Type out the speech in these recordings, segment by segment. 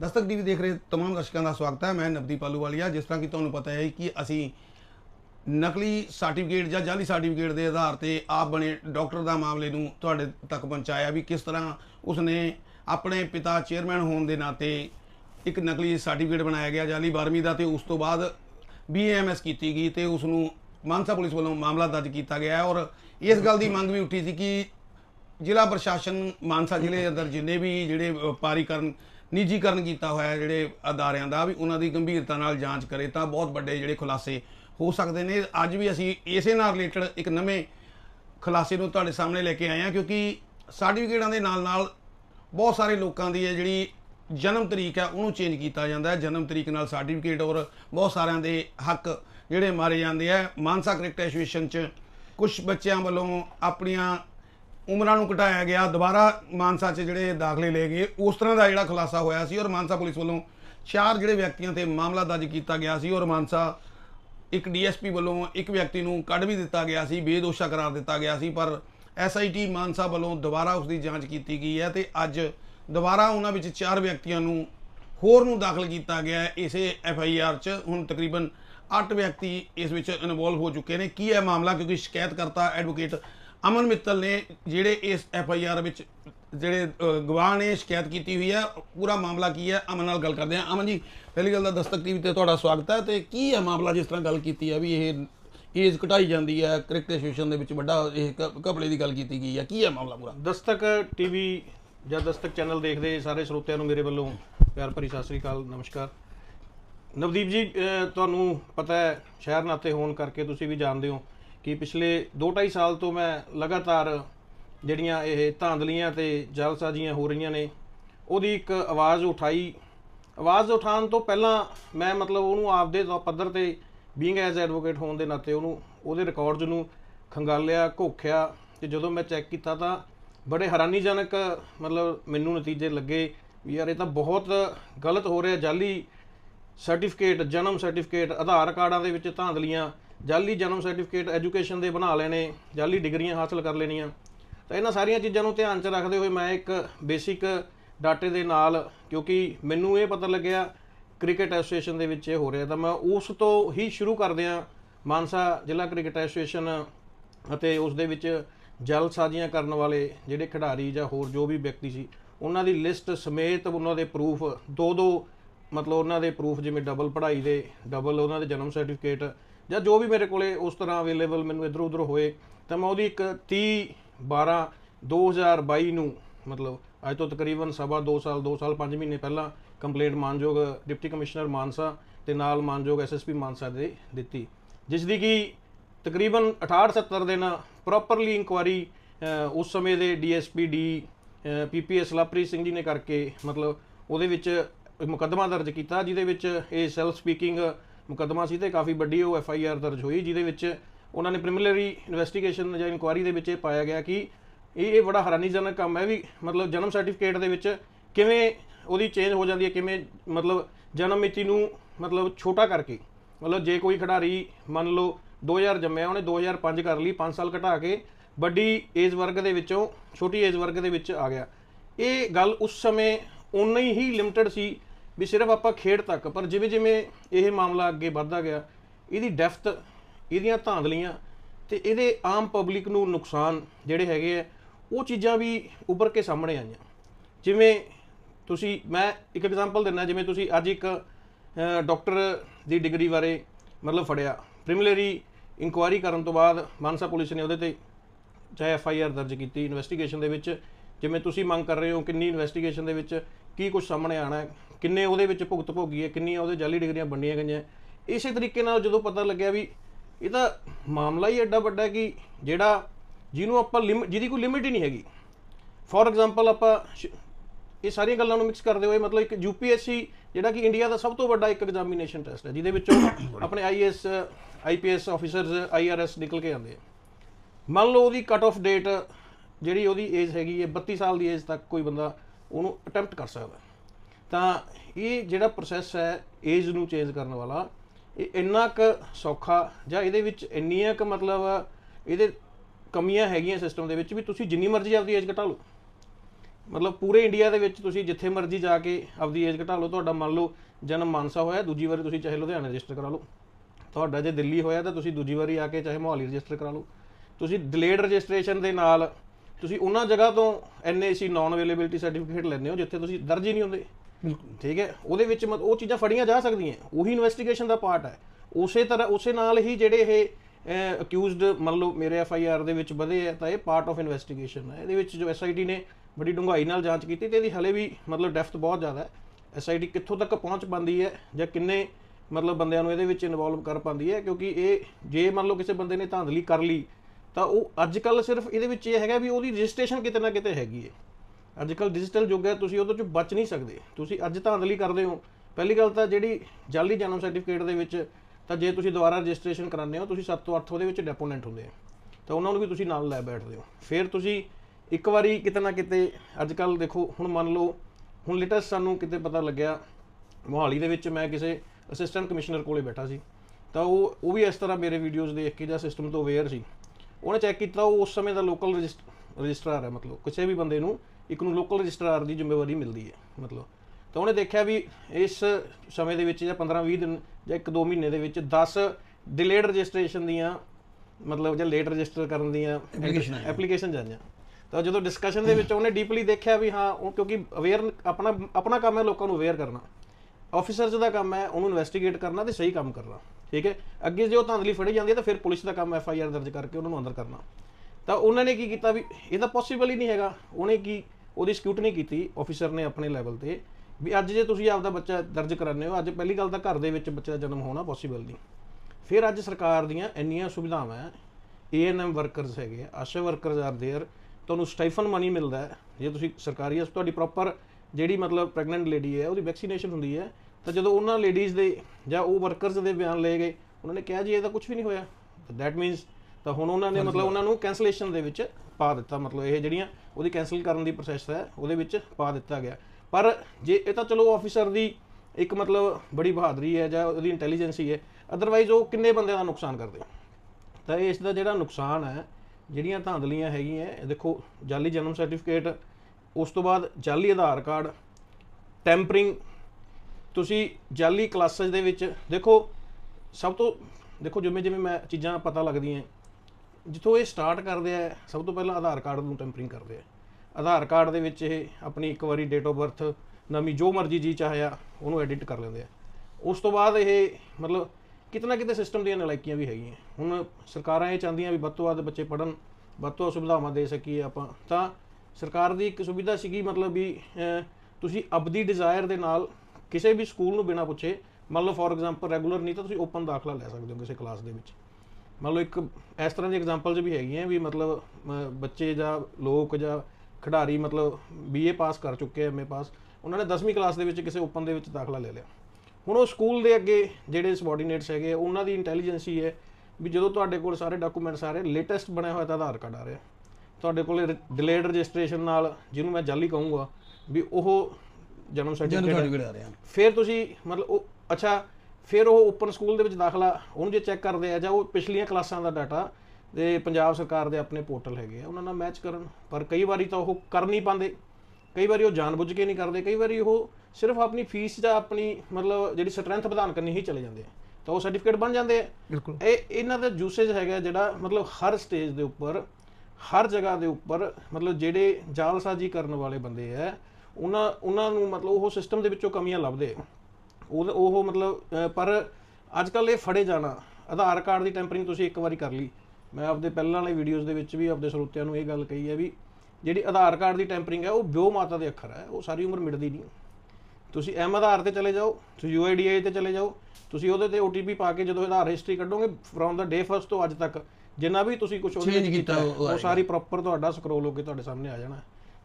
ਦਸਤਕ TV ਦੇਖ ਰਹੇ ਤਮਾਮ ਦਰਸ਼ਕਾਂ ਦਾ ਸਵਾਗਤ ਹੈ। ਮੈਂ ਨਵਦੀਪ ਆਲੂਵਾਲੀਆ। ਜਿਸ ਤਰ੍ਹਾਂ ਕਿ ਤੁਹਾਨੂੰ ਪਤਾ ਹੈ ਕਿ ਅਸੀਂ ਨਕਲੀ ਸਰਟੀਫਿਕੇਟ ਜਾਂ ਜਾਲੀ ਸਰਟੀਫਿਕੇਟ ਦੇ ਆਧਾਰ ਤੇ ਆਪ ਬਣੇ ਡਾਕਟਰ ਦਾ ਮਾਮਲੇ ਨੂੰ ਤੁਹਾਡੇ ਤੱਕ ਪਹੁੰਚਾਇਆ ਵੀ ਕਿਸ ਤਰ੍ਹਾਂ ਉਸਨੇ ਆਪਣੇ ਪਿਤਾ ਚੇਅਰਮੈਨ ਹੋਣ ਦੇ ਨਾਤੇ ਇੱਕ ਨਕਲੀ ਸਰਟੀਫਿਕੇਟ ਬਣਾਇਆ ਗਿਆ ਜਾਲੀ 12ਵੀਂ ਦਾ ਤੇ ਉਸ ਤੋਂ ਬਾਅਦ ਬੀਏਐਮਐਸ ਕੀਤੀ ਗਈ ਤੇ ਉਸ ਨੂੰ ਮਾਨਸਾ ਪੁਲਿਸ ਵੱਲੋਂ ਮਾਮਲਾ ਦਰਜ ਕੀਤਾ ਗਿਆ ਔਰ ਇਸ ਗੱਲ ਦੀ ਮੰਗ ਵੀ ਉੱਠੀ ਸੀ ਕਿ ਜ਼ਿਲ੍ਹਾ ਪ੍ਰਸ਼ਾਸਨ ਮਾਨਸਾ ਜ਼ਿਲ੍ਹੇ ਦੇ ਅੰਦਰ ਜਿੰਨੇ ਵੀ ਜਿਹੜੇ ਵਪਾਰੀਕਰਨ ਨਿੱਜੀਕਰਨ ਕੀਤਾ ਹੋਇਆ ਜਿਹੜੇ ਅਦਾਰਿਆਂ ਦਾ ਵੀ ਉਹਨਾਂ ਦੀ ਗੰਭੀਰਤਾ ਨਾਲ ਜਾਂਚ ਕਰੇ ਤਾਂ ਬਹੁਤ ਵੱਡੇ ਜਿਹੜੇ ਖੁਲਾਸੇ ਹੋ ਸਕਦੇ ਨੇ। ਅੱਜ ਵੀ ਅਸੀਂ ਇਸੇ ਨਾਲ ਰਿਲੇਟਡ ਇੱਕ ਨਵੇਂ ਖੁਲਾਸੇ ਨੂੰ ਤੁਹਾਡੇ ਸਾਹਮਣੇ ਲੈ ਕੇ ਆਏ ਹਾਂ ਕਿਉਂਕਿ ਸਰਟੀਫਿਕੇਟਾਂ ਦੇ ਨਾਲ ਨਾਲ ਬਹੁਤ ਸਾਰੇ ਲੋਕਾਂ ਦੀ ਹੈ ਜਿਹੜੀ ਜਨਮ ਤਰੀਕ ਹੈ, ਉਹਨੂੰ ਚੇਂਜ ਕੀਤਾ ਜਾਂਦਾ ਹੈ। ਜਨਮ ਤਰੀਕ ਨਾਲ ਸਰਟੀਫਿਕੇਟ ਔਰ ਬਹੁਤ ਸਾਰਿਆਂ ਦੇ ਹੱਕ ਜਿਹੜੇ ਮਾਰੇ ਜਾਂਦੇ ਆ। ਮਾਨਸਾ ਕ੍ਰਿਕਟ ਐਸੋਸੀਏਸ਼ਨ ਚ ਕੁਝ ਬੱਚਿਆਂ ਵੱਲੋਂ ਆਪਣੀਆਂ ਉਮਰਾਂ ਨੂੰ ਘਟਾਇਆ ਗਿਆ, ਦੁਬਾਰਾ ਮਾਨਸਾ 'ਚ ਜਿਹੜੇ ਦਾਖਲੇ ਲਏ ਗਏ, ਉਸ ਤਰ੍ਹਾਂ ਦਾ ਜਿਹੜਾ ਖੁਲਾਸਾ ਹੋਇਆ ਸੀ ਔਰ ਮਾਨਸਾ ਪੁਲਿਸ ਵੱਲੋਂ ਚਾਰ ਜਿਹੜੇ ਵਿਅਕਤੀਆਂ ਤੇ ਮਾਮਲਾ ਦਰਜ ਕੀਤਾ ਗਿਆ ਸੀ ਔਰ ਮਾਨਸਾ ਇੱਕ ਡੀਐਸਪੀ ਵੱਲੋਂ ਇੱਕ ਵਿਅਕਤੀ ਨੂੰ ਕੱਢ ਵੀ ਦਿੱਤਾ ਗਿਆ ਸੀ, ਬੇਦੋਸ਼ਾ ਕਰਾਰ ਦਿੱਤਾ ਗਿਆ ਸੀ, ਪਰ ਐਸਆਈਟੀ ਮਾਨਸਾ ਵੱਲੋਂ ਦੁਬਾਰਾ ਉਸ ਦੀ ਜਾਂਚ ਕੀਤੀ ਗਈ ਹੈ ਤੇ ਅੱਜ ਦੁਬਾਰਾ ਉਹਨਾਂ ਵਿੱਚ ਚਾਰ ਵਿਅਕਤੀਆਂ ਨੂੰ ਹੋਰ ਨੂੰ ਦਾਖਲ ਕੀਤਾ ਗਿਆ ਹੈ। ਇਸੇ ਐਫਆਈਆਰ 'ਚ ਹੁਣ ਤਕਰੀਬਨ 8 ਵਿਅਕਤੀ ਇਸ ਵਿੱਚ ਇਨਵੋਲਵ ਹੋ ਚੁੱਕੇ ਨੇ। ਕੀ ਹੈ ਮਾਮਲਾ ਕਿਉਂਕਿ ਸ਼ਿਕਾਇਤ ਕਰਤਾ ਐਡਵੋਕੇਟ ਅਮਨ ਮਿੱਤਲ ਨੇ ਜਿਹੜੇ ਇਸ ਐੱਫ ਆਈ ਆਰ ਵਿੱਚ ਜਿਹੜੇ ਗਵਾਹ ਨੇ ਸ਼ਿਕਾਇਤ ਕੀਤੀ ਹੋਈ ਹੈ, ਪੂਰਾ ਮਾਮਲਾ ਕੀ ਹੈ? ਅਮਨ ਨਾਲ ਗੱਲ ਕਰਦੇ ਹਾਂ। ਅਮਨ ਜੀ, ਪਹਿਲੀ ਗੱਲ ਦਾ ਦਸਤਕ ਟੀਵੀ ਤੇ ਤੁਹਾਡਾ ਸਵਾਗਤ ਹੈ ਤੇ ਕੀ ਹੈ ਮਾਮਲਾ ਜਿਸ ਤਰ੍ਹਾਂ ਗੱਲ ਕੀਤੀ ਹੈ ਵੀ ਇਹ ਏਜ ਘਟਾਈ ਜਾਂਦੀ ਹੈ, ਕ੍ਰਿਕਟ ਐਸੋਸੀਏਸ਼ਨ ਦੇ ਵਿੱਚ ਵੱਡਾ ਇਹ ਕਪੜੇ ਦੀ ਗੱਲ ਕੀਤੀ ਗਈ ਹੈ। ਕੀ ਹੈ ਮਾਮਲਾ ਪੂਰਾ? ਦਸਤਕ ਟੀਵੀ ਜਾਂ ਦਸਤਕ ਚੈਨਲ ਦੇਖਦੇ ਸਾਰੇ ਸਰੋਤਿਆਂ ਨੂੰ ਮੇਰੇ ਵੱਲੋਂ ਪਿਆਰ ਭਰੀ ਸਤਿ ਸ੍ਰੀ ਅਕਾਲ, ਨਮਸਕਾਰ। ਨਵਦੀਪ ਜੀ ਤੁਹਾਨੂੰ ਪਤਾ ਹੈ, ਸ਼ਹਿਰ ਨਾਤੇ ਹੋਣ ਕਰਕੇ ਤੁਸੀਂ ਵੀ ਜਾਣਦੇ ਹੋ ਕਿ ਪਿਛਲੇ 2.5 ਸਾਲ ਤੋਂ ਮੈਂ ਲਗਾਤਾਰ ਜਿਹੜੀਆਂ ਇਹ ਧਾਂਦਲੀਆਂ ਤੇ ਜਲਸਾਜੀਆਂ ਹੋ ਰਹੀਆਂ ਨੇ, ਉਹਦੀ ਇੱਕ ਆਵਾਜ਼ ਉਠਾਈ। ਆਵਾਜ਼ ਉਠਾਉਣ ਤੋਂ ਪਹਿਲਾਂ ਮੈਂ ਮਤਲਬ ਉਹਨੂੰ ਆਪਦੇ ਪੱਧਰ ਤੇ ਬੀਇੰਗ ਐਜ਼ ਐਡਵੋਕੇਟ ਹੋਣ ਦੇ ਨਾਤੇ ਉਹਨੂੰ ਉਹਦੇ ਰਿਕਾਰਡਸ ਨੂੰ ਖੰਗਾਲਿਆ, ਘੋਖਿਆ ਤੇ ਜਦੋਂ ਮੈਂ ਚੈੱਕ ਕੀਤਾ ਤਾਂ ਬੜੇ ਹੈਰਾਨੀਜਨਕ ਮਤਲਬ ਮੈਨੂੰ ਨਤੀਜੇ ਲੱਗੇ ਵੀ ਯਾਰ ਇਹ ਤਾਂ ਬਹੁਤ ਗਲਤ ਹੋ ਰਿਹਾ ਜਾਲੀ ਸਰਟੀਫਿਕੇਟ ਜਨਮ ਸਰਟੀਫਿਕੇਟ ਆਧਾਰ ਕਾਰਡਾਂ ਦੇ ਵਿੱਚ ਧਾਂਦਲੀਆਂ ਜਾਲੀ ਜਨਮ ਸਰਟੀਫਿਕੇਟ ਐਜੂਕੇਸ਼ਨ ਦੇ ਬਣਾ ਲੈਣੇ ਜਾਲੀ ਡਿਗਰੀਆਂ ਹਾਸਲ ਕਰ ਲੈਣੀਆਂ। ਤਾਂ ਇਹਨਾਂ ਸਾਰੀਆਂ ਚੀਜ਼ਾਂ ਨੂੰ ਧਿਆਨ 'ਚ ਰੱਖਦੇ ਹੋਏ ਮੈਂ ਇੱਕ ਬੇਸਿਕ ਡਾਟੇ ਦੇ ਨਾਲ, ਕਿਉਂਕਿ ਮੈਨੂੰ ਇਹ ਪਤਾ ਲੱਗਿਆ ਕ੍ਰਿਕਟ ਐਸੋਸੀਏਸ਼ਨ ਦੇ ਵਿੱਚ ਇਹ ਹੋ ਰਿਹਾ। ਤਾਂ ਮੈਂ ਉਸ ਤੋਂ ਹੀ ਸ਼ੁਰੂ ਕਰਦੇ ਆ ਮਾਨਸਾ ਜ਼ਿਲ੍ਹਾ ਕ੍ਰਿਕਟ ਐਸੋਸੀਏਸ਼ਨ ਅਤੇ ਉਸ ਦੇ ਵਿੱਚ ਜਲ ਸਾਜ਼ੀਆਂ ਕਰਨ ਵਾਲੇ ਜਿਹੜੇ ਖਿਡਾਰੀ ਜਾਂ ਹੋਰ ਜੋ ਵੀ ਵਿਅਕਤੀ ਸੀ, ਉਹਨਾਂ ਦੀ ਲਿਸਟ ਸਮੇਤ ਉਹਨਾਂ ਦੇ ਪ੍ਰੂਫ ਦੋ ਦੋ ਮਤਲਬ ਉਹਨਾਂ ਦੇ ਪ੍ਰੂਫ ਜਿਵੇਂ ਡਬਲ ਪੜ੍ਹਾਈ ਦੇ ਡਬਲ ਉਹਨਾਂ ਦੇ ਜਨਮ ਸਰਟੀਫਿਕੇਟ ਜਾਂ ਜੋ ਵੀ ਮੇਰੇ ਕੋਲੇ ਉਸ ਤਰ੍ਹਾਂ ਅਵੇਲੇਬਲ ਮੈਨੂੰ ਇਧਰ ਉਧਰ ਹੋਏ, ਤਾਂ ਮੈਂ ਉਹਦੀ ਇੱਕ 30 12 2022 ਨੂੰ ਮਤਲਬ ਅੱਜ ਤੋਂ ਤਕਰੀਬਨ ਸਵਾ 2 ਸਾਲ 2 ਸਾਲ 5 ਮਹੀਨੇ ਪਹਿਲਾਂ ਕੰਪਲੇਂਟ ਮਾਨਯੋਗ ਡਿਪਟੀ ਕਮਿਸ਼ਨਰ ਮਾਨਸਾ ਤੇ ਨਾਲ ਮਾਨਯੋਗ ਐਸਐਸਪੀ ਮਾਨਸਾ ਦੇ ਦਿੱਤੀ ਜਿਸ ਦੀ ਕਿ ਤਕਰੀਬਨ 68 70 ਦਿਨ ਪ੍ਰੋਪਰਲੀ ਇਨਕੁਆਰੀ ਉਸ ਸਮੇਂ ਦੇ DSP D PPS Lovepreet Singh ji ਨੇ ਕਰਕੇ ਮਤਲਬ ਉਹਦੇ ਵਿੱਚ ਮੁਕੱਦਮਾ ਦਰਜ ਕੀਤਾ, ਜਿਹਦੇ ਵਿੱਚ ਇਹ ਸੈਲਫ ਸਪੀਕਿੰਗ ਮੁਕੱਦਮਾ ਸੀ ਤੇ ਕਾਫੀ ਵੱਡੀ ਉਹ ਐਫ ਆਈ ਆਰ ਦਰਜ ਹੋਈ, ਜਿਹਦੇ ਵਿੱਚ ਉਹਨਾਂ ਨੇ ਪ੍ਰੀਲਿਮਿਨਰੀ ਇਨਵੈਸਟੀਗੇਸ਼ਨ ਜਾਂ ਇਨਕੁਆਰੀ ਦੇ ਵਿੱਚ ਇਹ ਪਾਇਆ ਗਿਆ ਕਿ ਇਹ ਇਹ ਬੜਾ ਹੈਰਾਨੀਜਨਕ ਕੰਮ ਹੈ ਵੀ ਮਤਲਬ ਜਨਮ ਸਰਟੀਫਿਕੇਟ ਦੇ ਵਿੱਚ ਕਿਵੇਂ ਉਹਦੀ ਚੇਂਜ ਹੋ ਜਾਂਦੀ ਹੈ, ਕਿਵੇਂ ਮਤਲਬ ਜਨਮ ਮਿਤੀ ਨੂੰ ਮਤਲਬ ਛੋਟਾ ਕਰਕੇ। ਮਤਲਬ ਜੇ ਕੋਈ ਖਿਡਾਰੀ ਮੰਨ ਲਓ 2000 ਜੰਮਿਆ, ਉਹਨੇ 2005 ਕਰ ਲਈ 5 ਸਾਲ ਘਟਾ ਕੇ ਵੱਡੀ ਏਜ ਵਰਗ ਦੇ ਵਿੱਚੋਂ ਛੋਟੀ ਏਜ ਵਰਗ ਦੇ ਵਿੱਚ ਆ ਗਿਆ। ਇਹ ਗੱਲ ਉਸ ਸਮੇਂ ਉਨੀ ਹੀ ਲਿਮਟਿਡ ਸੀ ਵੀ ਸਿਰਫ ਆਪਾਂ ਖੇਡ ਤੱਕ, ਪਰ ਜਿਵੇਂ ਜਿਵੇਂ ਇਹ ਮਾਮਲਾ ਅੱਗੇ ਵੱਧਦਾ ਗਿਆ, ਇਹਦੀ ਡੈਫਥ ਇਹਦੀਆਂ ਧਾਂਦਲੀਆਂ ਤੇ ਇਹਦੇ ਆਮ ਪਬਲਿਕ ਨੂੰ ਨੁਕਸਾਨ ਜਿਹੜੇ ਹੈਗੇ ਆ, ਉਹ ਚੀਜ਼ਾਂ ਵੀ ਉੱਭਰ ਕੇ ਸਾਹਮਣੇ ਆਈਆਂ। ਜਿਵੇਂ ਤੁਸੀਂ, ਮੈਂ ਇੱਕ ਐਗਜ਼ਾਮਪਲ ਦਿੰਦਾ, ਜਿਵੇਂ ਤੁਸੀਂ ਅੱਜ ਇੱਕ ਡਾਕਟਰ ਦੀ ਡਿਗਰੀ ਬਾਰੇ ਮਤਲਬ ਫੜਿਆ। ਪ੍ਰੀਲਿਮਿਨਰੀ ਇਨਕੁਆਇਰੀ ਕਰਨ ਤੋਂ ਬਾਅਦ ਮਾਨਸਾ ਪੁਲਿਸ ਨੇ ਉਹਦੇ ਤੇ ਚਾਹੇ ਐਫ ਆਈ ਆਰ ਦਰਜ ਕੀਤੀ ਇਨਵੈਸਟੀਗੇਸ਼ਨ ਦੇ ਵਿੱਚ, ਜਿਵੇਂ ਤੁਸੀਂ ਮੰਗ ਕਰ ਰਹੇ ਹੋ ਕਿੰਨੀ ਇਨਵੈਸਟੀਗੇਸ਼ਨ ਦੇ ਵਿੱਚ ਕੀ ਕੁਝ ਸਾਹਮਣੇ ਆਣਾ ਹੈ, ਕਿੰਨੇ ਉਹਦੇ ਵਿੱਚ ਭੁਗਤ ਭੋਗੀ ਹੈ, ਕਿੰਨੀਆਂ ਉਹਦੇ ਜਾਲੀ ਡਿਗਰੀਆਂ ਵੰਡੀਆਂ ਗਈਆਂ ਇਸੇ ਤਰੀਕੇ ਨਾਲ ਜਦੋਂ ਪਤਾ ਲੱਗਿਆ ਵੀ ਇਹ ਤਾਂ ਮਾਮਲਾ ਹੀ ਐਡਾ ਵੱਡਾ ਕਿ ਜਿਹੜਾ ਜਿਹਨੂੰ ਆਪਾਂ ਲਿਮ ਜਿਹਦੀ ਕੋਈ ਲਿਮਿਟ ਹੀ ਨਹੀਂ ਹੈਗੀ। ਫੋਰ ਐਗਜ਼ਾਮਪਲ ਆਪਾਂ ਸ਼- ਇਹ ਸਾਰੀਆਂ ਗੱਲਾਂ ਨੂੰ ਮਿਕਸ ਕਰਦੇ ਹੋਏ, ਮਤਲਬ ਇੱਕ ਯੂਪੀਐਸਸੀ ਜਿਹੜਾ ਕਿ ਇੰਡੀਆ ਦਾ ਸਭ ਤੋਂ ਵੱਡਾ ਇੱਕ ਐਗਜ਼ਾਮੀਨੇਸ਼ਨ ਟੈਸਟ ਹੈ, ਜਿਹਦੇ ਵਿੱਚੋਂ ਆਪਣੇ ਆਈਐਸ ਆਈਪੀਐਸ ਆਫੀਸਰਸ ਆਈਆਰਐਸ ਨਿਕਲ ਕੇ ਆਉਂਦੇ ਆ ਮੰਨ ਲਓ ਉਹਦੀ ਕਟ ਆਫ ਡੇਟ ਜਿਹੜੀ ਉਹਦੀ ਏਜ ਹੈਗੀ ਹੈ 32 ਸਾਲ ਦੀ ਏਜ ਤੱਕ ਕੋਈ ਬੰਦਾ ਉਹਨੂੰ ਅਟੈਂਪਟ ਕਰ ਸਕਦਾ। ਤਾਂ ਇਹ ਜਿਹੜਾ ਪ੍ਰੋਸੈਸ ਹੈ ਏਜ ਨੂੰ ਚੇਂਜ ਕਰਨ ਵਾਲਾ, ਇਹ ਇੰਨਾ ਕੁ ਸੌਖਾ ਜਾਂ ਇਹਦੇ ਵਿੱਚ ਇੰਨੀਆਂ ਕੁ ਮਤਲਬ ਇਹਦੇ ਕਮੀਆਂ ਹੈਗੀਆਂ ਸਿਸਟਮ ਦੇ ਵਿੱਚ ਵੀ ਤੁਸੀਂ ਜਿੰਨੀ ਮਰਜ਼ੀ ਆਪਦੀ ਏਜ ਘਟਾ ਲਓ। ਮਤਲਬ ਪੂਰੇ ਇੰਡੀਆ ਦੇ ਵਿੱਚ ਤੁਸੀਂ ਜਿੱਥੇ ਮਰਜ਼ੀ ਜਾ ਕੇ ਆਪਦੀ ਏਜ ਘਟਾ ਲਓ। ਤੁਹਾਡਾ ਮੰਨ ਲਓ ਜਨਮ ਮਾਨਸਾ ਹੋਇਆ, ਦੂਜੀ ਵਾਰੀ ਤੁਸੀਂ ਚਾਹੇ ਲੁਧਿਆਣਾ ਰਜਿਸਟਰ ਕਰਾ ਲਓ। ਤੁਹਾਡਾ ਜੇ ਦਿੱਲੀ ਹੋਇਆ ਤਾਂ ਤੁਸੀਂ ਦੂਜੀ ਵਾਰੀ ਆ ਕੇ ਚਾਹੇ ਮੋਹਾਲੀ ਰਜਿਸਟਰ ਕਰਾ ਲਓ। ਤੁਸੀਂ ਡਿਲੇਡ ਰਜਿਸਟ੍ਰੇਸ਼ਨ ਦੇ ਨਾਲ ਤੁਸੀਂ ਉਹਨਾਂ ਜਗ੍ਹਾ ਤੋਂ ਐਨਏਸੀ ਨਾਨ ਅਵੇਲੇਬਿਲਟੀ ਸਰਟੀਫਿਕੇਟ ਲੈਂਦੇ ਹੋ ਜਿੱਥੇ ਤੁਸੀਂ ਦਰਜ ਹੀ ਨਹੀਂ ਹੁੰਦੇ। ਬਿਲਕੁਲ। ਠੀਕ ਹੈ? ਉਹਦੇ ਵਿੱਚ ਮਤ- ਉਹ ਚੀਜ਼ਾਂ ਫੜੀਆਂ ਜਾ ਸਕਦੀਆਂ। ਉਹੀ ਇਨਵੈਸਟੀਗੇਸ਼ਨ ਦਾ ਪਾਰਟ ਹੈ। ਉਸੇ ਤਰ੍ਹਾਂ ਉਸੇ ਨਾਲ ਹੀ ਜਿਹੜੇ ਇਹ ਅਕਿਊਜ਼ਡ ਮੰਨ ਲਓ ਮੇਰੇ ਐਫ ਆਈ ਆਰ ਦੇ ਵਿੱਚ ਵਧੇ ਹੈ ਤਾਂ ਇਹ ਪਾਰਟ ਆਫ ਇਨਵੈਸਟੀਗੇਸ਼ਨ ਹੈ। ਇਹਦੇ ਵਿੱਚ ਜੋ ਐਸ ਆਈ ਟੀ ਨੇ ਬੜੀ ਡੂੰਘਾਈ ਨਾਲ ਜਾਂਚ ਕੀਤੀ ਤੇ ਇਹਦੀ ਹਲੇ ਵੀ ਮਤਲਬ ਡੈਫਥ ਬਹੁਤ ਜ਼ਿਆਦਾ ਹੈ। ਐਸ ਆਈ ਟੀ ਕਿੱਥੋਂ ਤੱਕ ਪਹੁੰਚ ਪਾਉਂਦੀ ਹੈ ਜਾਂ ਕਿੰਨੇ ਮਤਲਬ ਬੰਦਿਆਂ ਨੂੰ ਇਹਦੇ ਵਿੱਚ ਇਨਵੋਲਵ ਕਰ ਪਾਉਂਦੀ ਹੈ? ਕਿਉਂਕਿ ਇਹ ਜੇ ਮੰਨ ਲਓ ਕਿਸੇ ਬੰਦੇ ਨੇ ਧਾਂਦਲੀ ਕਰ ਲਈ ਤਾਂ ਉਹ ਅੱਜ ਕੱਲ ਸਿਰਫ ਇਹਦੇ ਵਿੱਚ ਇਹ ਹੈਗਾ ਵੀ ਉਹਦੀ ਰਜਿਸਟ੍ਰੇਸ਼ਨ ਕਿਤੇ ਨਾ ਕਿਤੇ ਹੈਗੀ ਹੈ ਅੱਜ ਕੱਲ ਡਿਜੀਟਲ ਯੁੱਗ ਹੈ, ਤੁਸੀਂ ਉਹਦੇ ਚੋਂ ਬਚ ਨਹੀਂ ਸਕਦੇ। ਤੁਸੀਂ ਅੱਜ ਧਾਂਦਲੀ ਕਰਦੇ ਹੋ। ਪਹਿਲੀ ਗੱਲ ਤਾਂ ਜਿਹੜੀ ਜਾਲੀ ਜਨਮ ਸਰਟੀਫਿਕੇਟ ਦੇ ਵਿੱਚ, ਤਾਂ ਜੇ ਤੁਸੀਂ ਦੁਬਾਰਾ ਰਜਿਸਟ੍ਰੇਸ਼ਨ ਕਰਾਉਂਦੇ ਹੋ, ਤੁਸੀਂ 7 ਤੋਂ 8 ਉਹਦੇ ਵਿੱਚ ਡੈਪੋਨੈਂਟ ਹੁੰਦੇ ਆ। ਤਾਂ ਉਹਨਾਂ ਨੂੰ ਵੀ ਤੁਸੀਂ ਨਾਲ ਲੈ ਬੈਠਦੇ ਹੋ। ਫਿਰ ਤੁਸੀਂ ਇੱਕ ਵਾਰੀ ਕਿਤੇ ਨਾ ਕਿਤੇ ਅੱਜ ਕੱਲ ਦੇਖੋ, ਹੁਣ ਮੰਨ ਲਓ, ਹੁਣ ਲੇਟੈਸਟ ਸਾਨੂੰ ਕਿਤੇ ਪਤਾ ਲੱਗਿਆ, ਮੋਹਾਲੀ ਦੇ ਵਿੱਚ ਮੈਂ ਕਿਸੇ ਅਸਿਸਟੈਂਟ ਕਮਿਸ਼ਨਰ ਕੋਲੇ ਬੈਠਾ ਸੀ। ਤਾਂ ਉਹ ਉਹ ਵੀ ਇਸ ਤਰ੍ਹਾਂ ਮੇਰੇ ਵੀਡੀਓਜ਼ ਦੇਖ ਕੇ ਜਾਂ ਸਿਸਟਮ ਤੋਂ ਅਵੇਅਰ ਸੀ। ਉਹਨੇ ਚੈੱਕ ਕੀਤਾ ਉਹ ਉਸ ਸਮੇਂ ਦਾ ਲੋਕਲ ਰਜਿਸਟਰਾਰ ਹੈ ਮਤਲਬ। ਕਿਸੇ ਵੀ ਬੰਦੇ ਨੂੰ ਇੱਕ ਨੂੰ ਲੋਕਲ ਰਜਿਸਟਰਾਰ ਦੀ ਜ਼ਿੰਮੇਵਾਰੀ ਮਿਲਦੀ ਹੈ ਮਤਲਬ। ਤਾਂ ਉਹਨੇ ਦੇਖਿਆ ਵੀ ਇਸ ਸਮੇਂ ਦੇ ਵਿੱਚ ਜਾਂ 15-20 ਦਿਨ ਜਾਂ 1-2 ਮਹੀਨੇ ਦੇ ਵਿੱਚ 10 ਡਿਲੇਡ ਰਜਿਸਟ੍ਰੇਸ਼ਨ ਦੀਆਂ ਮਤਲਬ ਜਾਂ ਲੇਟ ਰਜਿਸਟਰ ਕਰਨ ਦੀਆਂ। ਐਪਲੀਕੇਸ਼ਨ ਜਾਂਦੀਆਂ ਤਾਂ ਜਦੋਂ ਡਿਸਕਸ਼ਨ ਦੇ ਵਿੱਚ ਉਹਨੇ ਡੀਪਲੀ ਦੇਖਿਆ ਵੀ ਹਾਂ ਉਹ ਕਿਉਂਕਿ ਅਵੇਅਰ ਆਪਣਾ ਆਪਣਾ ਕੰਮ ਹੈ ਲੋਕਾਂ ਨੂੰ ਅਵੇਅਰ ਕਰਨਾ। ਆਫੀਸਰਸ ਦਾ ਕੰਮ ਹੈ ਉਹਨੂੰ ਇਨਵੈਸਟੀਗੇਟ ਕਰਨਾ ਤੇ ਸਹੀ ਕੰਮ ਕਰਨਾ। ਠੀਕ ਹੈ ਅੱਗੇ ਜੇ ਉਹ ਧਾਂਦਲੀ ਫੜੀ ਜਾਂਦੀ ਹੈ ਤਾਂ ਫਿਰ ਪੁਲਿਸ ਦਾ ਕੰਮ ਐਫ ਆਈ ਆਰ ਦਰਜ ਕਰਕੇ ਉਹਨਾਂ ਨੂੰ ਅੰਦਰ ਕਰਨਾ ਤਾਂ ਉਹਨਾਂ ਨੇ ਕੀ ਕੀਤਾ ਵੀ ਇਹ ਤਾਂ ਪੋਸੀਬਲ ਹੀ ਨਹੀਂ ਹੈਗਾ ਉਹਨੇ ਕੀ ਉਹਦੀ ਸਕੂਟਨੀ ਕੀਤੀ ਆਫੀਸਰ ਨੇ ਆਪਣੇ ਲੈਵਲ ਤੇ ਵੀ ਅੱਜ ਜੇ ਤੁਸੀਂ ਆਪਦਾ ਬੱਚਾ ਦਰਜ ਕਰਾਉਂਦੇ ਹੋ ਅੱਜ ਪਹਿਲੀ ਗੱਲ ਤਾਂ ਘਰ ਦੇ ਵਿੱਚ ਬੱਚੇ ਦਾ ਜਨਮ ਹੋਣਾ ਪੋਸੀਬਲ ਨਹੀਂ ਫਿਰ ਅੱਜ ਸਰਕਾਰ ਦੀਆਂ ਇੰਨੀਆਂ ਸੁਵਿਧਾਵਾਂ ਹੈ ਏਐਨਐਮ ਵਰਕਰਸ ਹੈਗੇ ਆਸ਼ਾ ਵਰਕਰਸ ਆਰ देयर ਤੁਹਾਨੂੰ ਸਟਾਈਫਨ ਮਨੀ ਮਿਲਦਾ ਹੈ ਜੇ ਤੁਸੀਂ ਸਰਕਾਰੀ ਹਸਪਤਾਲ ਤੁਹਾਡੀ ਪ੍ਰੋਪਰ ਜਿਹੜੀ ਮਤਲਬ ਪ੍ਰੈਗਨੈਂਟ ਲੇਡੀ ਹੈ ਉਹਦੀ ਵੈਕਸੀਨੇਸ਼ਨ ਹੁੰਦੀ ਹੈ ਤਾਂ ਜਦੋਂ ਉਹਨਾਂ ਲੇਡੀਜ਼ ਦੇ ਜਾਂ ਉਹ ਵਰਕਰਸ ਦੇ ਬਿਆਨ ਲਏ ਗਏ ਉਹਨਾਂ ਨੇ ਕਿਹਾ ਜੀ ਇਹ ਤਾਂ ਕੁਝ ਵੀ ਨਹੀਂ ਹੋਇਆ। ਦੈਟ ਮੀਨਸ ਤਾਂ ਹੁਣ ਉਹਨਾਂ ਨੇ ਮਤਲਬ ਉਹਨਾਂ ਨੂੰ ਕੈਂਸਲੇਸ਼ਨ ਦੇ ਵਿੱਚ ਪਾ ਦਿੱਤਾ। ਮਤਲਬ ਇਹ ਜਿਹੜੀਆਂ ਉਹਦੀ ਕੈਂਸਲ ਕਰਨ ਦੀ ਪ੍ਰੋਸੈਸ ਹੈ ਉਹਦੇ ਵਿੱਚ ਪਾ ਦਿੱਤਾ ਗਿਆ। ਪਰ ਜੇ ਇਹ ਤਾਂ ਚਲੋ ਆਫੀਸਰ ਦੀ ਇੱਕ ਮਤਲਬ ਬੜੀ ਬਹਾਦਰੀ ਹੈ ਜਾਂ ਉਹਦੀ ਇੰਟੈਲੀਜੈਂਸੀ ਹੈ ਅਦਰਵਾਈਜ਼ ਉਹ ਕਿੰਨੇ ਬੰਦਿਆਂ ਦਾ ਨੁਕਸਾਨ ਕਰਦੇ ਤਾਂ ਇਸ ਦਾ ਜਿਹੜਾ ਨੁਕਸਾਨ ਹੈ ਜਿਹੜੀਆਂ ਧਾਂਦਲੀਆਂ ਹੈਗੀਆਂ ਇਹ ਦੇਖੋ ਜਾਲੀ ਜਨਮ ਸਰਟੀਫਿਕੇਟ ਉਸ ਤੋਂ ਬਾਅਦ ਜਾਲੀ ਆਧਾਰ ਕਾਰਡ ਟੈਂਪਰਿੰਗ ਤੁਸੀਂ ਜਾਲੀ ਕਲਾਸਿਸ ਦੇ ਵਿੱਚ ਦੇਖੋ, ਸਭ ਤੋਂ, ਦੇਖੋ ਜਿਵੇਂ ਜਿਵੇਂ ਮੈਂ ਚੀਜ਼ਾਂ ਪਤਾ ਲੱਗਦੀਆਂ ਜਿੱਥੋਂ ਇਹ ਸਟਾਰਟ ਕਰਦੇ ਆ, ਸਭ ਤੋਂ ਪਹਿਲਾਂ ਆਧਾਰ ਕਾਰਡ ਨੂੰ ਟੈਂਪਰਿੰਗ ਕਰਦੇ ਆ। ਆਧਾਰ ਕਾਰਡ ਦੇ ਵਿੱਚ ਇਹ ਆਪਣੀ ਇੱਕ ਵਾਰੀ ਡੇਟ ਆਫ ਬਰਥ ਨਵੀਂ ਜੋ ਮਰਜ਼ੀ ਜੀ ਚਾਹਿਆ ਉਹਨੂੰ ਐਡਿਟ ਕਰ ਲੈਂਦੇ ਆ। ਉਸ ਤੋਂ ਬਾਅਦ ਇਹ, ਮਤਲਬ ਕਿਤਨਾ ਕਿਤੇ ਸਿਸਟਮ ਦੀਆਂ ਨਲਾਇਕੀਆਂ ਵੀ ਹੈਗੀਆਂ। ਹੁਣ ਸਰਕਾਰਾਂ ਇਹ ਚਾਹੁੰਦੀਆਂ ਵੀ ਵੱਧ ਤੋਂ ਵੱਧ ਬੱਚੇ ਪੜਨ ਵੱਧ ਤੋਂ ਵੱਧ ਸੁਵਿਧਾਵਾਂ ਦੇ ਸਕੀਏ ਆਪਾਂ। ਤਾਂ ਸਰਕਾਰ ਦੀ ਇੱਕ ਸੁਵਿਧਾ ਸੀਗੀ ਮਤਲਬ ਵੀ ਤੁਸੀਂ ਅਬਦੀ ਡਿਜ਼ਾਇਰ ਦੇ ਨਾਲ ਕਿਸੇ ਵੀ ਸਕੂਲ ਨੂੰ ਬਿਨਾਂ ਪੁੱਛੇ, ਮੰਨ ਲਓ ਫੋਰ ਐਗਜ਼ਾਮਪਲ ਰੈਗੂਲਰ ਨਹੀਂ ਤਾਂ ਤੁਸੀਂ ਓਪਨ ਦਾਖਲਾ ਲੈ ਸਕਦੇ ਹੋ ਕਿਸੇ ਕਲਾਸ ਦੇ ਵਿੱਚ। ਮੰਨ ਲਓ ਇੱਕ ਇਸ ਤਰ੍ਹਾਂ ਦੀ ਐਗਜ਼ਾਮਪਲਸ ਵੀ ਹੈਗੀਆਂ ਵੀ ਮਤਲਬ ਬੱਚੇ ਜਾਂ ਲੋਕ ਜਾਂ ਖਿਡਾਰੀ ਮਤਲਬ ਬੀਏ ਪਾਸ ਕਰ ਚੁੱਕੇ ਐਮਏ ਪਾਸ ਉਹਨਾਂ ਨੇ 10ਵੀਂ ਕਲਾਸ ਦੇ ਵਿੱਚ ਕਿਸੇ ਓਪਨ ਦੇ ਵਿੱਚ ਦਾਖਲਾ ਲੈ ਲਿਆ। ਹੁਣ ਉਹ ਸਕੂਲ ਦੇ ਅੱਗੇ ਜਿਹੜੇ ਸਬੋਰਡੀਨੇਟਸ ਹੈਗੇ ਉਹਨਾਂ ਦੀ ਇੰਟੈਲੀਜੈਂਸੀ ਹੈ ਵੀ ਜਦੋਂ ਤੁਹਾਡੇ ਕੋਲ ਸਾਰੇ ਡਾਕੂਮੈਂਟ ਸਾਰੇ ਲੇਟੈਸਟ ਬਣਿਆ ਹੋਇਆ ਤਾਂ ਆਧਾਰ ਕਾਰਡ ਆ ਰਿਹਾ। ਤੁਹਾਡੇ ਕੋਲ ਡਿਲੇਡ ਰਜਿਸਟ੍ਰੇਸ਼ਨ ਨਾਲ, ਜਿਹਨੂੰ ਮੈਂ ਜਾਲੀ ਕਹੂੰਗਾ, ਵੀ ਉਹ ਜਨਮ ਜਨ ਸਰਟੀਫਿਕੇਟ ਆ। ਰਿਹਾ। ਫਿਰ ਤੁਸੀਂ ਮਤਲਬ ਉਹ ਅੱਛਾ ਫਿਰ ਉਹ ਓਪਨ ਸਕੂਲ ਦੇ ਵਿੱਚ ਦਾਖਲਾ ਉਹਨੂੰ ਜੇ ਚੈੱਕ ਕਰਦੇ ਆ ਜਾਂ ਉਹ ਪਿਛਲੀਆਂ ਕਲਾਸਾਂ ਦਾ ਡਾਟਾ ਤੇ ਪੰਜਾਬ ਸਰਕਾਰ ਦੇ ਆਪਣੇ ਪੋਰਟਲ ਹੈਗੇ ਆ ਉਹਨਾਂ ਨਾਲ ਮੈਚ ਕਰਨ। ਪਰ ਕਈ ਵਾਰੀ ਤਾਂ ਉਹ ਕਰ ਨਹੀਂ ਪਾਉਂਦੇ। ਕਈ ਵਾਰੀ ਉਹ ਜਾਣਬੁੱਝ ਕੇ ਨਹੀਂ ਕਰਦੇ। ਕਈ ਵਾਰੀ ਉਹ ਸਿਰਫ ਆਪਣੀ ਫੀਸ ਜਾਂ ਆਪਣੀ ਮਤਲਬ ਜਿਹੜੀ ਸਟਰੈਂਥ ਵਧਾਉਣ ਕਰਨੀ ਹੀ ਚਲੇ ਜਾਂਦੇ ਆ। ਤਾਂ ਉਹ ਸਰਟੀਫਿਕੇਟ ਬਣ ਜਾਂਦੇ ਆ। ਬਿਲਕੁਲ। ਇਹ ਇਹਨਾਂ ਦਾ ਯੂਸੇਜ ਹੈਗਾ ਜਿਹੜਾ ਮਤਲਬ ਹਰ ਸਟੇਜ ਦੇ ਉੱਪਰ ਹਰ ਜਗ੍ਹਾ ਦੇ ਉੱਪਰ ਮਤਲਬ ਜਿਹੜੇ ਜਾਲਸਾਜ਼ੀ ਕਰਨ ਵਾਲੇ ਬੰਦੇ ਆ ਉਹਨਾਂ ਉਹਨਾਂ ਨੂੰ ਮਤਲਬ ਉਹ ਸਿਸਟਮ ਦੇ ਵਿੱਚੋਂ ਕਮੀਆਂ ਲੱਭਦੇ। ਉਹ ਉਹ ਮਤਲਬ ਪਰ ਅੱਜ ਕੱਲ ਇਹ ਫੜੇ ਜਾਣਾ ਆਧਾਰ ਕਾਰਡ ਦੀ ਟੈਂਪਰਿੰਗ ਤੁਸੀਂ ਇੱਕ ਵਾਰੀ ਕਰ ਲਈ ਮੈਂ ਆਪਦੇ ਪਹਿਲਾਂ ਵਾਲੇ ਵੀਡੀਓਜ਼ ਦੇ ਵਿੱਚ ਵੀ ਆਪਦੇ ਸਰੋਤਿਆਂ ਨੂੰ ਇਹ ਗੱਲ ਕਹੀ ਹੈ ਵੀ ਜਿਹੜੀ ਆਧਾਰ ਕਾਰਡ ਦੀ ਟੈਂਪਰਿੰਗ ਹੈ ਉਹ ਬਿਓ ਮਾਤਾ ਦੇ ਅੱਖਰ ਹੈ ਉਹ ਸਾਰੀ ਉਮਰ ਮਿਟਦੀ ਨਹੀਂ ਤੁਸੀਂ ਐਮ ਆਧਾਰ ਤੇ ਚਲੇ ਜਾਓ ਤੁਸੀਂ ਯੂਆਈਡੀਆਈ ਤੇ ਚਲੇ ਜਾਓ ਤੁਸੀਂ ਉਹਦੇ ਤੇ ਓਟੀਪੀ ਪਾ ਕੇ ਜਦੋਂ ਆਧਾਰ ਹਿਸਟਰੀ ਕੱਢੋਗੇ ਫਰੋਮ ਦਾ ਡੇ ਫਸਟ ਤੋਂ ਅੱਜ ਤੱਕ ਜਿੰਨਾ ਵੀ ਤੁਸੀਂ ਕੁਝ ਉਹਦੇ ਵਿੱਚ ਕੀਤਾ ਉਹ। ਸਾਰੀ ਪ੍ਰੋਪਰ ਤੁਹਾਡਾ ਸਕਰੋਲ ਹੋ ਕੇ ਤੁਹਾਡੇ ਸਾਹਮਣੇ ਆ ਜਾਣਾ।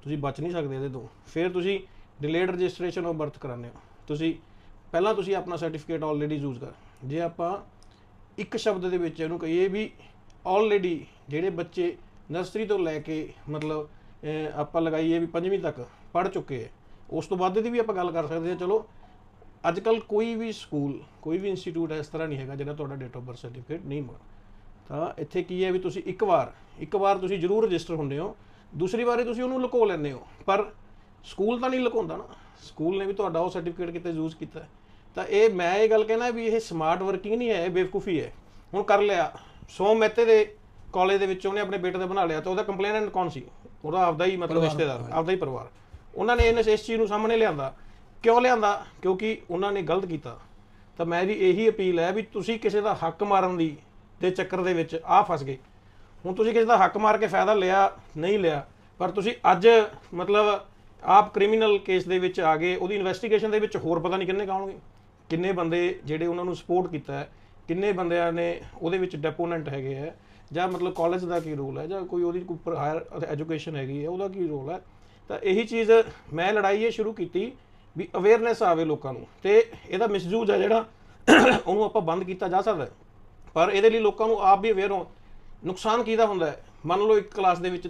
ਤੁਸੀਂ ਬਚ ਨਹੀਂ ਸਕਦੇ ਇਹਦੇ ਤੋਂ। ਫਿਰ ਤੁਸੀਂ ਡਿਲੇਡ ਰਜਿਸਟ੍ਰੇਸ਼ਨ ਆਫ ਬਰਥ ਕਰਾਉਂਦੇ ਹੋ। ਤੁਸੀਂ ਪਹਿਲਾਂ ਤੁਸੀਂ ਆਪਣਾ ਸਰਟੀਫਿਕੇਟ ਆਲਰੇਡੀ ਯੂਜ਼ ਕਰ। ਜੇ ਆਪਾਂ ਇੱਕ ਸ਼ਬਦ ਦੇ ਵਿੱਚ ਇਹਨੂੰ ਕਹੀਏ ਵੀ ਆਲਰੇਡੀ ਜਿਹੜੇ ਬੱਚੇ ਨਰਸਰੀ ਤੋਂ ਲੈ ਕੇ ਮਤਲਬ ਆਪਾਂ ਲਗਾਈਏ ਵੀ ਪੰਜਵੀਂ ਤੱਕ ਪੜ੍ਹ ਚੁੱਕੇ ਹੈ, ਉਸ ਤੋਂ ਬਾਅਦ ਦੀ ਵੀ ਆਪਾਂ ਗੱਲ ਕਰ ਸਕਦੇ ਹਾਂ। ਚਲੋ ਅੱਜ ਕੱਲ ਕੋਈ ਵੀ ਸਕੂਲ, ਕੋਈ ਵੀ ਇੰਸਟੀਚਿਊਟ ਇਸ ਤਰ੍ਹਾਂ ਨਹੀਂ ਹੈਗਾ ਜਿਹੜਾ ਤੁਹਾਡਾ ਡੇਟ ਆਫ ਬਰਥ ਸਰਟੀਫਿਕੇਟ ਨਹੀਂ ਮੰਗਦਾ ਤਾਂ ਇੱਥੇ ਕੀ ਹੈ ਵੀ ਤੁਸੀਂ ਇੱਕ ਵਾਰ ਇੱਕ ਵਾਰ ਤੁਸੀਂ ਜ਼ਰੂਰ ਰਜਿਸਟਰ ਹੁੰਦੇ ਹੋ। ਦੂਸਰੀ ਵਾਰੀ ਤੁਸੀਂ ਉਹਨੂੰ ਲੁਕੋ ਲੈਂਦੇ ਹੋ। ਪਰ ਸਕੂਲ ਤਾਂ ਨਹੀਂ ਲੁਕਾਉਂਦਾ ਨਾ। ਸਕੂਲ ਨੇ ਵੀ ਤੁਹਾਡਾ ਉਹ ਸਰਟੀਫਿਕੇਟ ਕਿਤੇ ਯੂਜ਼ ਕੀਤਾ। ਤਾਂ ਇਹ ਮੈਂ ਇਹ ਗੱਲ ਕਹਿਣਾ ਵੀ ਇਹ ਸਮਾਰਟ ਵਰਕਿੰਗ ਨਹੀਂ ਹੈ ਇਹ ਬੇਵਕੂਫੀ ਹੈ। ਹੁਣ ਕਰ ਲਿਆ। ਸੋਮ ਮਹਿਤੇ ਦੇ ਕਾਲਜ ਦੇ ਵਿੱਚ ਉਹਨੇ ਆਪਣੇ ਬੇਟੇ ਦਾ ਬਣਾ ਲਿਆ ਤਾਂ ਉਹਦਾ ਕੰਪਲੇਨੈਂਟ ਕੌਣ ਸੀ? ਉਹਦਾ ਆਪਦਾ ਹੀ ਮਤਲਬ ਰਿਸ਼ਤੇਦਾਰ ਆਪਦਾ ਹੀ ਪਰਿਵਾਰ। ਉਹਨਾਂ ਨੇ ਇਸ ਚੀਜ਼ ਨੂੰ ਸਾਹਮਣੇ ਲਿਆਂਦਾ। ਕਿਉਂ ਲਿਆਂਦਾ? ਕਿਉਂਕਿ ਉਹਨਾਂ ਨੇ ਗਲਤ ਕੀਤਾ। ਤਾਂ ਮੈਂ ਵੀ ਇਹੀ ਅਪੀਲ ਹੈ ਵੀ ਤੁਸੀਂ ਕਿਸੇ ਦਾ ਹੱਕ ਮਾਰਨ ਦੀ ਦੇ ਚੱਕਰ ਦੇ ਵਿੱਚ ਆ ਫਸ ਗਏ। ਹੁਣ ਤੁਸੀਂ ਕਿਸੇ ਦਾ ਹੱਕ ਮਾਰ ਕੇ ਫਾਇਦਾ ਲਿਆ, ਨਹੀਂ ਲਿਆ, ਪਰ ਤੁਸੀਂ ਅੱਜ ਮਤਲਬ ਆਪ ਕ੍ਰਿਮੀਨਲ ਕੇਸ ਦੇ ਵਿੱਚ ਆ ਗਏ, ਉਹਦੀ ਇਨਵੈਸਟੀਗੇਸ਼ਨ ਦੇ ਵਿੱਚ ਹੋਰ ਪਤਾ ਨਹੀਂ ਕਿੰਨੇ ਕਾਉਣਗੇ ਕਿੰਨੇ ਬੰਦੇ ਜਿਹੜੇ ਉਹਨਾਂ ਨੂੰ ਸਪੋਰਟ ਕੀਤਾ ਹੈ, ਕਿੰਨੇ ਬੰਦਿਆਂ ਨੇ ਉਹਦੇ ਵਿੱਚ ਡੈਪੋਨੈਂਟ ਹੈਗੇ ਹੈ, ਜਾਂ ਮਤਲਬ ਕਾਲਜ ਦਾ ਕੀ ਰੋਲ ਹੈ, ਜਾਂ ਕੋਈ ਉਹਦੀ ਉੱਪਰ ਹਾਇਰ ਐਜੂਕੇਸ਼ਨ ਹੈਗੀ ਹੈ, ਉਹਦਾ ਕੀ ਰੋਲ ਹੈ। ਤਾਂ ਇਹੀ ਚੀਜ਼ ਮੈਂ ਲੜਾਈ ਇਹ ਸ਼ੁਰੂ ਕੀਤੀ ਵੀ ਅਵੇਅਰਨੈਸ ਆਵੇ ਲੋਕਾਂ ਨੂੰ, ਤੇ ਇਹਦਾ ਮਿਸਯੂਜ਼ ਹੈ ਜਿਹੜਾ ਉਹਨੂੰ ਆਪਾਂ ਬੰਦ ਕੀਤਾ ਜਾ ਸਕਦਾ ਪਰ ਇਹਦੇ ਲਈ ਲੋਕਾਂ ਨੂੰ ਆਪ ਵੀ ਅਵੇਅਰ ਹੋ ਨੁਕਸਾਨ ਕਿਹਦਾ ਹੁੰਦਾ ਹੈ? ਮੰਨ ਲਓ ਇੱਕ ਕਲਾਸ ਦੇ ਵਿੱਚ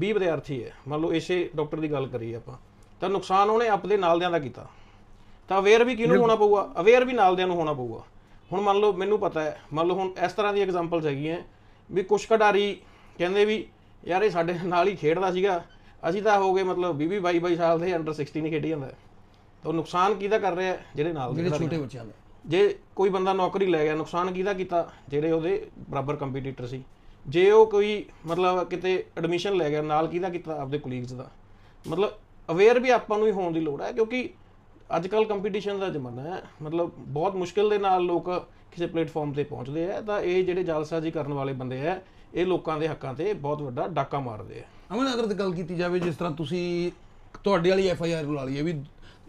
20 ਵਿਦਿਆਰਥੀ ਹੈ ਮੰਨ ਲਓ ਇਸੇ ਡਾਕਟਰ ਦੀ ਗੱਲ ਕਰੀਏ ਆਪਾਂ ਤਾਂ ਨੁਕਸਾਨ ਉਹਨੇ ਆਪਦੇ ਨਾਲਦਿਆਂ ਦਾ ਕੀਤਾ। ਤਾਂ ਅਵੇਅਰ ਵੀ ਕਿਹਨੂੰ ਹੋਣਾ ਪਊਗਾ? ਅਵੇਅਰ ਵੀ ਨਾਲਦਿਆਂ ਨੂੰ ਹੋਣਾ ਪਊਗਾ। ਹੁਣ ਮੰਨ ਲਓ ਮੈਨੂੰ ਪਤਾ ਹੈ ਮੰਨ ਲਓ ਹੁਣ ਇਸ ਤਰ੍ਹਾਂ ਦੀ ਐਗਜ਼ਾਮਪਲਸ ਹੈਗੀਆਂ ਵੀ ਕੁਛ ਖਿਡਾਰੀ ਕਹਿੰਦੇ ਵੀ ਯਾਰ ਇਹ ਸਾਡੇ ਨਾਲ ਹੀ ਖੇਡਦਾ ਸੀਗਾ ਅਸੀਂ ਤਾਂ ਹੋ ਗਏ ਮਤਲਬ 20 22 22 ਸਾਲ ਦੇ ਅੰਡਰ 16 ਹੀ ਖੇਡੀ ਜਾਂਦਾ। ਤਾਂ ਨੁਕਸਾਨ ਕਿਹਦਾ ਕਰ ਰਿਹਾ? ਜਿਹੜੇ ਨਾਲ ਦੇ ਛੋਟੇ ਬੱਚਿਆਂ ਦਾ। ਜੇ ਕੋਈ ਬੰਦਾ ਨੌਕਰੀ ਲੈ ਗਿਆ ਨੁਕਸਾਨ ਕਿਹਦਾ ਕੀਤਾ? ਜਿਹੜੇ ਉਹਦੇ ਬਰਾਬਰ ਕੰਪੀਟੀਟਰ ਸੀ। ਜੇ ਉਹ ਕੋਈ ਮਤਲਬ ਕਿਤੇ ਐਡਮਿਸ਼ਨ ਲੈ ਗਿਆ, ਨਾਲ ਕਿਹਦਾ ਕੀਤਾ ਆਪਦੇ ਕੋਲੀਗਸ ਦਾ? ਮਤਲਬ ਅਵੇਅਰ ਵੀ ਆਪਾਂ ਨੂੰ ਹੀ ਹੋਣ ਦੀ ਲੋੜ ਹੈ, ਕਿਉਂਕਿ ਅੱਜ ਕੱਲ ਕੰਪੀਟੀਸ਼ਨ ਦਾ ਜ਼ਮਾਨਾ ਹੈ। ਮਤਲਬ ਬਹੁਤ ਮੁਸ਼ਕਿਲ ਦੇ ਨਾਲ ਲੋਕ ਕਿਸੇ ਪਲੇਟਫਾਰਮ ਤੇ ਪਹੁੰਚਦੇ ਆ, ਤਾਂ ਇਹ ਜਿਹੜੇ ਜਾਲਸਾਜ਼ੀ ਕਰਨ ਵਾਲੇ ਬੰਦੇ ਆ, ਇਹ ਲੋਕਾਂ ਦੇ ਹੱਕਾਂ ਤੇ ਬਹੁਤ ਵੱਡਾ ਡਾਕਾ ਮਾਰਦੇ ਆ। ਅਮਨ, ਅਗਰ ਗੱਲ ਕੀਤੀ ਜਾਵੇ, ਜਿਸ ਤਰ੍ਹਾਂ ਤੁਸੀਂ ਤੁਹਾਡੇ ਵਾਲੀ ਐਫ ਆਈ ਆਰ ਲਾ ਲਈ ਹੈ ਵੀ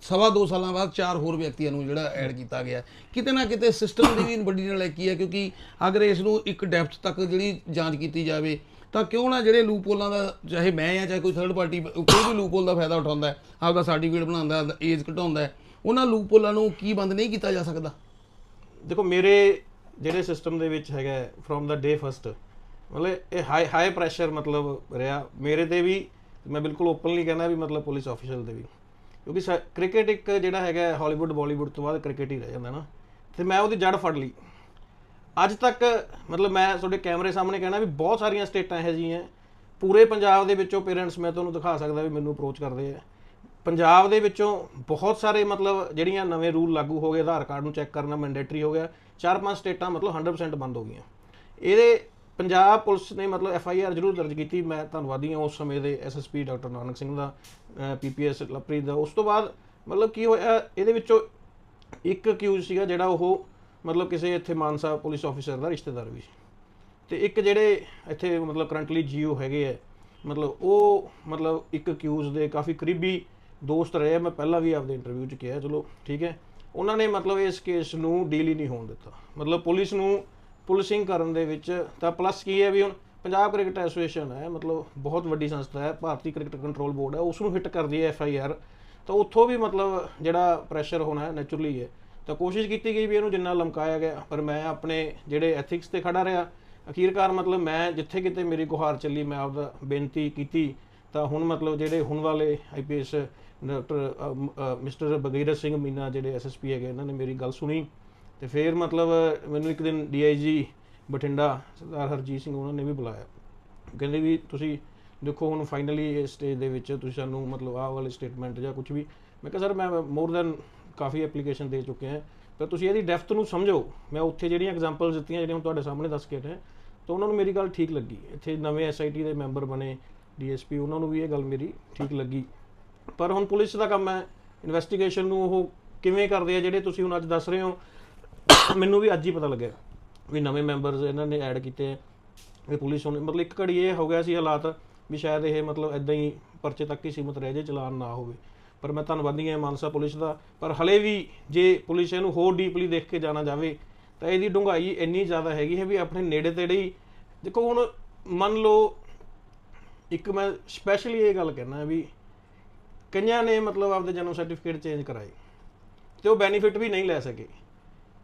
ਸਵਾ ਦੋ ਸਾਲਾਂ ਬਾਅਦ ਚਾਰ ਹੋਰ ਵਿਅਕਤੀਆਂ ਨੂੰ ਜਿਹੜਾ ਐਡ ਕੀਤਾ ਗਿਆ। ਕਿਤੇ ਨਾ ਕਿਤੇ ਸਿਸਟਮ ਦੀ ਵੀ ਵੱਡੀ ਨਲਾਇਕੀ ਹੈ ਕਿਉਂਕਿ ਅਗਰ ਇਸ ਨੂੰ ਇੱਕ ਡੈਪਥ ਤੱਕ ਜਿਹੜੀ ਜਾਂਚ ਕੀਤੀ ਜਾਵੇ, ਤਾਂ ਕਿਉਂ ਨਾ ਜਿਹੜੇ ਲੂਪੋਲਾਂ ਦਾ, ਚਾਹੇ ਮੈਂ ਆ, ਚਾਹੇ ਕੋਈ ਥਰਡ ਪਾਰਟੀ ਕੋਈ ਵੀ ਲੂਪੋਲ ਦਾ ਫਾਇਦਾ ਉਠਾਉਂਦਾ ਹੈ, ਆਪਦਾ ਸਰਟੀਫਿਕੇਟ ਬਣਾਉਂਦਾ ਏਜ ਘਟਾਉਂਦਾ ਉਹਨਾਂ ਉਹਨਾਂ ਲੂਪੋਲਾਂ ਨੂੰ ਕੀ ਬੰਦ ਨਹੀਂ ਕੀਤਾ ਜਾ ਸਕਦਾ? ਦੇਖੋ, ਮੇਰੇ ਜਿਹੜੇ ਸਿਸਟਮ ਦੇ ਵਿੱਚ ਹੈਗਾ ਫਰੋਮ ਦਾ ਡੇ ਫਸਟ ਮਤਲਬ ਇਹ ਹਾਈ ਹਾਈ ਪ੍ਰੈਸ਼ਰ ਮਤਲਬ ਰਿਹਾ। ਮੇਰੇ ਤੇ ਵੀ, ਮੈਂ ਬਿਲਕੁਲ ਓਪਨਲੀ ਕਹਿੰਦਾ ਵੀ ਮਤਲਬ ਪੁਲਿਸ ਆਫੀਸਰ ਦੇ ਵੀ। ਕਿਉਂਕਿ ਕ੍ਰਿਕਟ ਇੱਕ ਜਿਹੜਾ ਹੈਗਾ ਹਾਲੀਵੁੱਡ ਬਾਲੀਵੁੱਡ ਤੋਂ ਬਾਅਦ ਕ੍ਰਿਕਟ ਹੀ ਰਹਿ ਜਾਂਦਾ ਨਾ। ਤੇ ਮੈਂ ਉਹਦੀ ਜੜ ਫੜ ਲਈ। ਅੱਜ ਤੱਕ ਮਤਲਬ ਮੈਂ ਤੁਹਾਡੇ ਕੈਮਰੇ ਸਾਹਮਣੇ ਕਹਿਣਾ ਵੀ ਬਹੁਤ ਸਾਰੀਆਂ ਸਟੇਟਾਂ ਇਹੋ ਜਿਹੀਆਂ ਪੂਰੇ ਪੰਜਾਬ ਦੇ ਵਿੱਚੋਂ ਪੇਰੈਂਟਸ ਮੈਂ ਤੁਹਾਨੂੰ ਦਿਖਾ ਸਕਦਾ ਵੀ ਮੈਨੂੰ ਅਪਰੋਚ ਕਰਦੇ ਆ। ਪੰਜਾਬ ਦੇ ਵਿੱਚੋਂ ਬਹੁਤ ਸਾਰੇ ਮਤਲਬ ਜਿਹੜੀਆਂ ਨਵੇਂ ਰੂਲ ਲਾਗੂ ਹੋ ਗਏ, ਆਧਾਰ ਕਾਰਡ ਨੂੰ ਚੈੱਕ ਕਰਨਾ ਮੈਂਡੇਟਰੀ ਹੋ ਗਿਆ। ਚਾਰ ਪੰਜ ਸਟੇਟਾਂ ਮਤਲਬ 100% ਬੰਦ ਹੋ ਗਈਆਂ। ਇਹਦੇ ਪੰਜਾਬ ਪੁਲਿਸ ਨੇ ਮਤਲਬ ਐਫ ਆਈ ਆਰ ਜ਼ਰੂਰ ਦਰਜ ਕੀਤੀ, ਮੈਂ ਧੰਨਵਾਦੀ ਹਾਂ ਉਸ ਸਮੇਂ ਦੇ S S P doctor Nanak Singh ਦਾ ਪੀ ਪੀ ਪੀਪੀਐਸ ਲਪ੍ਰੀਤ ਦਾ। ਉਸ ਤੋਂ ਬਾਅਦ ਮਤਲਬ ਕੀ ਹੋਇਆ, ਇਹਦੇ ਵਿੱਚੋਂ ਇੱਕ ਅਕਿਊਜ਼ ਸੀਗਾ ਜਿਹੜਾ ਉਹ ਮਤਲਬ ਕਿਸੇ ਇੱਥੇ ਮਾਨਸਾ ਪੁਲਿਸ ਆਫੀਸਰ ਦਾ ਰਿਸ਼ਤੇਦਾਰ ਵੀ ਸੀ। ਤੇ ਇੱਕ ਜਿਹੜੇ ਇੱਥੇ ਮਤਲਬ ਕਰੰਟਲੀ ਜੀਓ ਹੈਗੇ ਆ, ਮਤਲਬ ਉਹ ਮਤਲਬ ਇੱਕ ਅਕਿਊਜ਼ ਦੇ ਕਾਫੀ ਕਰੀਬੀ ਦੋਸਤ ਰਹੇ ਆ। ਮੈਂ ਪਹਿਲਾਂ ਵੀ ਆਪਦੇ ਇੰਟਰਵਿਊ 'ਚ ਕਿਹਾ, ਚਲੋ ਠੀਕ ਹੈ। ਉਹਨਾਂ ਨੇ ਮਤਲਬ ਇਸ ਕੇਸ ਨੂੰ ਡੀਲ ਹੀ ਨਹੀਂ ਹੋਣ ਦਿੱਤਾ। ਮਤਲਬ ਪੁਲਿਸ ਨੂੰ ਪੁਲਿਸਿੰਗ ਕਰਨ ਦੇ ਵਿੱਚ, ਤਾਂ ਪਲੱਸ ਕੀ ਹੈ ਵੀ ਹੁਣ ਪੰਜਾਬ ਕ੍ਰਿਕਟ ਐਸੋਸੀਏਸ਼ਨ ਹੈ, ਮਤਲਬ ਬਹੁਤ ਵੱਡੀ ਸੰਸਥਾ ਹੈ, ਭਾਰਤੀ ਕ੍ਰਿਕਟ ਕੰਟਰੋਲ ਬੋਰਡ ਹੈ ਉਸ ਨੂੰ ਹਿੱਟ ਕਰਦੀ ਹੈ ਐਫ ਆਈ ਆਰ ਤਾਂ ਉੱਥੋਂ ਵੀ ਮਤਲਬ ਜਿਹੜਾ ਪ੍ਰੈਸ਼ਰ ਹੋਣਾ ਹੈ ਨੈਚੁਰਲੀ ਹੈ। ਤਾਂ ਕੋਸ਼ਿਸ਼ ਕੀਤੀ ਗਈ ਵੀ ਇਹਨੂੰ ਜਿੰਨਾ ਲਮਕਾਇਆ ਗਿਆ, ਪਰ ਮੈਂ ਆਪਣੇ ਜਿਹੜੇ ਐਥਿਕਸ ਤੇ ਖੜਾ ਰਿਹਾ, ਅਖੀਰਕਾਰ ਮਤਲਬ ਮੈਂ ਜਿੱਥੇ ਕਿਤੇ ਮੇਰੀ ਗੁਹਾਰ ਚੱਲੀ, ਮੈਂ ਆਪਦਾ ਬੇਨਤੀ ਕੀਤੀ, ਤਾਂ ਹੁਣ ਮਤਲਬ ਜਿਹੜੇ ਹੁਣ ਵਾਲੇ IPS doctor mister Bagirat Singh Meena ਜਿਹੜੇ ਐਸਐਸਪੀ ਹੈਗੇ, ਇਹਨਾਂ ਨੇ ਮੇਰੀ ਗੱਲ ਸੁਣੀ। ਤੇ ਫਿਰ ਮਤਲਬ ਮੈਨੂੰ ਇੱਕ ਦਿਨ ਡੀਆਈਜੀ ਬਠਿੰਡਾ ਸਰਦਾਰ ਹਰਜੀਤ ਸਿੰਘ ਉਹਨਾਂ ਨੇ ਵੀ ਬੁਲਾਇਆ। ਕਹਿੰਦੇ ਵੀ ਤੁਸੀਂ ਦੇਖੋ ਹੁਣ ਫਾਈਨਲੀ ਇਸ ਸਟੇਜ ਦੇ ਵਿੱਚ ਤੁਸੀਂ ਸਾਨੂੰ ਮਤਲਬ ਆਹ ਵਾਲੇ ਸਟੇਟਮੈਂਟ ਜਾਂ ਕੁਝ ਵੀ। ਮੈਂ ਕਿਹਾ, ਸਰ, ਮੈਂ ਮੋਰ ਦੈਨ ਕਾਫੀ ਐਪਲੀਕੇਸ਼ਨ ਦੇ ਚੁੱਕੇ ਹਾਂ, ਪਰ ਤੁਸੀਂ ਇਹਦੀ ਡੈਫਥ ਨੂੰ ਸਮਝੋ। ਮੈਂ ਉੱਥੇ ਜਿਹੜੀਆਂ ਐਗਜ਼ਾਮਪਲਸ ਦਿੱਤੀਆਂ, ਜਿਹੜੀਆਂ ਹੁਣ ਤੁਹਾਡੇ ਸਾਹਮਣੇ ਦੱਸ ਕੇ ਹਟਿਆ, ਤਾਂ ਉਹਨਾਂ ਨੂੰ ਮੇਰੀ ਗੱਲ ਠੀਕ ਲੱਗੀ। ਇੱਥੇ ਨਵੇਂ ਐਸਆਈਟੀ ਦੇ ਮੈਂਬਰ ਬਣੇ ਡੀਐਸਪੀ ਉਹਨਾਂ ਨੂੰ ਵੀ ਇਹ ਗੱਲ ਮੇਰੀ ਠੀਕ ਲੱਗੀ। ਪਰ ਹੁਣ ਪੁਲਿਸ ਦਾ ਕੰਮ ਹੈ। ਇਨਵੈਸਟੀਗੇਸ਼ਨ ਨੂੰ ਉਹ ਕਿਵੇਂ ਕਰਦੇ ਆ, ਜਿਹੜੇ ਤੁਸੀਂ ਹੁਣ ਅੱਜ ਦੱਸ ਰਹੇ ਹੋ ਮੈਨੂੰ ਵੀ ਅੱਜ ਹੀ ਪਤਾ ਲੱਗਿਆ ਵੀ ਨਵੇਂ ਮੈਂਬਰਸ ਇਹਨਾਂ ਨੇ ਐਡ ਕੀਤੇ ਆ। ਇਹ ਪੁਲਿਸ ਹੁਣ, ਮਤਲਬ ਇੱਕ ਘੜੀ ਇਹ ਹੋ ਗਿਆ ਸੀ ਹਾਲਾਤ ਵੀ ਸ਼ਾਇਦ ਇਹ ਮਤਲਬ ਇਦਾਂ ਹੀ ਪਰਚੇ ਤੱਕ ਹੀ ਸੀਮਤ ਰਹਿ ਜੇ, ਚਲਾਨ ਨਾ ਹੋਵੇ। ਪਰ ਮੈਂ ਧੰਨਵਾਦੀ ਹਾਂ ਮਾਨਸਾ ਪੁਲਿਸ ਦਾ। ਪਰ ਹਲੇ ਵੀ ਜੇ ਪੁਲਿਸ ਇਹਨੂੰ ਹੋਰ ਡੀਪਲੀ ਦੇਖ ਕੇ ਜਾਣਾ ਜਾਵੇ, ਤਾਂ ਇਹਦੀ ਡੂੰਘਾਈ ਇੰਨੀ ਜ਼ਿਆਦਾ ਹੈਗੀ ਹੈ ਵੀ ਆਪਣੇ ਨੇੜੇ ਤੇੜੇ ਹੀ। ਦੇਖੋ ਹੁਣ ਮੰਨ ਲਓ, ਇੱਕ ਮੈਂ ਸਪੈਸ਼ਲੀ ਇਹ ਗੱਲ ਕਹਿਣਾ ਵੀ ਕਈਆਂ ਨੇ ਮਤਲਬ ਆਪਦੇ ਜਨਮ ਸਰਟੀਫਿਕੇਟ ਚੇਂਜ ਕਰਾਏ ਤੇ ਉਹ ਬੈਨੀਫਿਟ ਵੀ ਨਹੀਂ ਲੈ ਸਕੇ।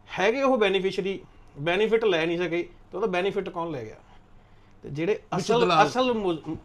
ਹੈਗੇ ਉਹ ਬੈਨੀਫੀਸ਼ੀਅਰੀ ਬੈਨੀਫਿਟ ਲੈ ਨਹੀਂ ਸਕੇ ਤੇ ਉਹਦਾ ਬੈਨੀਫਿਟ ਕੌਣ ਲੈ ਗਿਆ ਤੇ ਜਿਹੜੇ ਅਸਲ। ਅਸਲ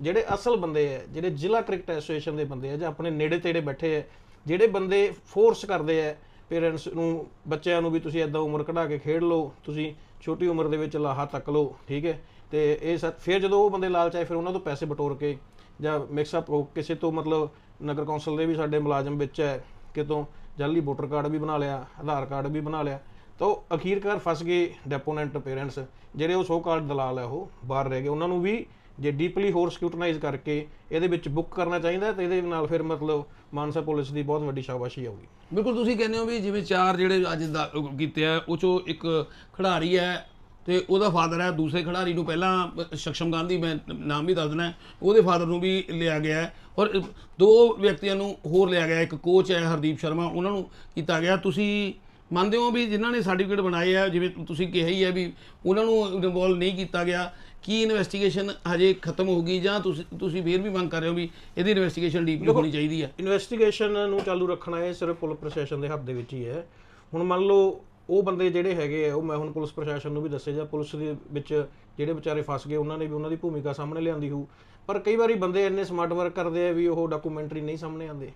ਜਿਹੜੇ ਅਸਲ ਬੰਦੇ ਆ ਜਿਹੜੇ ਜ਼ਿਲ੍ਹਾ ਕ੍ਰਿਕਟ ਐਸੋਸੀਏਸ਼ਨ ਦੇ ਬੰਦੇ ਆ ਜਾਂ ਆਪਣੇ ਨੇੜੇ ਤੇੜੇ ਬੈਠੇ ਆ ਜਿਹੜੇ ਬੰਦੇ ਫੋਰਸ ਕਰਦੇ ਆ ਪੇਰੈਂਟਸ ਨੂੰ ਬੱਚਿਆਂ ਨੂੰ ਵੀ ਤੁਸੀਂ ਐਦਾਂ ਉਮਰ ਕਢਾ ਕੇ ਖੇਡ ਲਓ ਤੁਸੀਂ ਛੋਟੀ ਉਮਰ ਦੇ ਵਿੱਚ ਲਾਹਾ ਤੱਕ ਲਓ ਠੀਕ ਹੈ ਤੇ ਇਹ ਫਿਰ ਜਦੋਂ ਉਹ ਬੰਦੇ ਲਾਲਚ ਆਏ ਫਿਰ ਉਹਨਾਂ ਤੋਂ ਪੈਸੇ ਬਟੋਰ ਕੇ ਜਾਂ ਮਿਕਸ ਅਪ ਕਿਸੇ ਤੋਂ ਮਤਲਬ ਨਗਰ ਕੌਂਸਲ ਦੇ ਵੀ ਸਾਡੇ ਮੁਲਾਜ਼ਮ ਵਿੱਚ ਹੈ ਕਿਤੋਂ ਜਾਲੀ ਵੋਟਰ ਕਾਰਡ ਵੀ ਬਣਾ ਲਿਆ ਆਧਾਰ ਕਾਰਡ ਵੀ ਬਣਾ ਲਿਆ ਤਾਂ ਉਹ ਅਖੀਰਕਾਰ ਫਸ ਗਏ ਡੈਪੋਨੈਂਟ ਪੇਰੈਂਟਸ ਜਿਹੜੇ ਉਹ ਸੋ ਕਾਲਡ ਦਲਾਲ ਹੈ ਉਹ, ਬਾਹਰ ਰਹਿ ਗਏ। ਉਹਨਾਂ ਨੂੰ ਵੀ ਜੇ ਡੀਪਲੀ ਹੋਰ ਸਕੂਟਨਾਈਜ਼ ਕਰਕੇ ਇਹਦੇ ਵਿੱਚ ਬੁੱਕ ਕਰਨਾ ਚਾਹੀਦਾ ਤੇ ਇਹਦੇ ਨਾਲ ਫਿਰ ਮਤਲਬ ਮਾਨਸਾ ਪੁਲਿਸ ਦੀ ਬਹੁਤ ਵੱਡੀ ਸ਼ਾਬਾਸ਼ੀ ਆਊਗੀ। ਬਿਲਕੁਲ, ਤੁਸੀਂ ਕਹਿੰਦੇ ਹੋ ਵੀ ਜਿਵੇਂ ਚਾਰ ਜਿਹੜੇ ਅੱਜ ਦਾ- ਕੀਤੇ ਆ, ਉਹ ਚੋਂ ਇੱਕ ਖਿਡਾਰੀ ਹੈ ਤੇ ਉਹਦਾ ਫਾਦਰ ਹੈ, ਦੂਸਰੇ ਖਿਡਾਰੀ ਨੂੰ ਪਹਿਲਾਂ ਸ਼ਕਸ਼ਮ ਗਾਂਧੀ, ਮੈਂ ਨਾਮ ਵੀ ਦੱਸ ਦਿੰਦਾ ਉਹਦੇ ਫਾਦਰ ਨੂੰ ਵੀ ਲਿਆ ਗਿਆ ਹੈ। ਔਰ ਦੋ ਵਿਅਕਤੀਆਂ ਨੂੰ ਹੋਰ ਲਿਆ ਗਿਆ ਇੱਕ ਕੋਚ ਹੈ ਹਰਦੀਪ ਸ਼ਰਮਾ, ਉਹਨਾਂ ਨੂੰ ਕੀਤਾ ਗਿਆ। ਤੁਸੀਂ ਮੰਨਦੇ ਹੋ ਵੀ ਜਿਨ੍ਹਾਂ ਨੇ ਸਰਟੀਫਿਕੇਟ ਬਣਾਏ ਆ ਜਿਵੇਂ ਤੁਸੀਂ ਕਿਹਾ ਹੀ ਹੈ ਵੀ ਉਹਨਾਂ ਨੂੰ ਇਨਵੋਲਵ ਨਹੀਂ ਕੀਤਾ ਗਿਆ ਕੀ ਇਨਵੈਸਟੀਗੇਸ਼ਨ ਹਜੇ ਖਤਮ ਹੋ ਗਈ ਜਾਂ ਤੁਸੀਂ ਤੁਸੀਂ ਫੇਰ ਵੀ ਮੰਗ ਕਰ ਰਹੇ ਹੋ ਵੀ ਇਹਦੀ ਇਨਵੈਸਟੀਗੇਸ਼ਨ ਡੀਪਲੀ ਹੋਣੀ ਚਾਹੀਦੀ ਹੈ ਇਨਵੈਸਟੀਗੇਸ਼ਨ ਨੂੰ ਚਾਲੂ ਰੱਖਣਾ ਇਹ ਸਿਰਫ ਪੁਲਿਸ ਪ੍ਰਸ਼ਾਸਨ ਦੇ ਹੱਥ ਦੇ ਵਿੱਚ ਹੀ ਹੈ। ਹੁਣ ਮੰਨ ਲਓ ਉਹ ਬੰਦੇ ਜਿਹੜੇ ਹੈਗੇ ਆ ਉਹ ਮੈਂ ਹੁਣ ਪੁਲਿਸ ਪ੍ਰਸ਼ਾਸਨ ਨੂੰ ਵੀ ਦੱਸਿਆ ਜਾਂ ਪੁਲਿਸ ਦੇ ਵਿੱਚ ਜਿਹੜੇ ਵਿਚਾਰੇ ਫਸ ਗਏ ਉਹਨਾਂ ਨੇ ਵੀ ਉਹਨਾਂ ਦੀ ਭੂਮਿਕਾ ਸਾਹਮਣੇ ਲਿਆਂਦੀ ਹੋਊ। ਪਰ ਕਈ ਵਾਰੀ ਬੰਦੇ ਇੰਨੇ ਸਮਾਰਟ ਵਰਕ ਕਰਦੇ ਆ ਵੀ ਉਹ ਡਾਕੂਮੈਂਟਰੀ ਨਹੀਂ ਸਾਹਮਣੇ ਆਉਂਦੇ।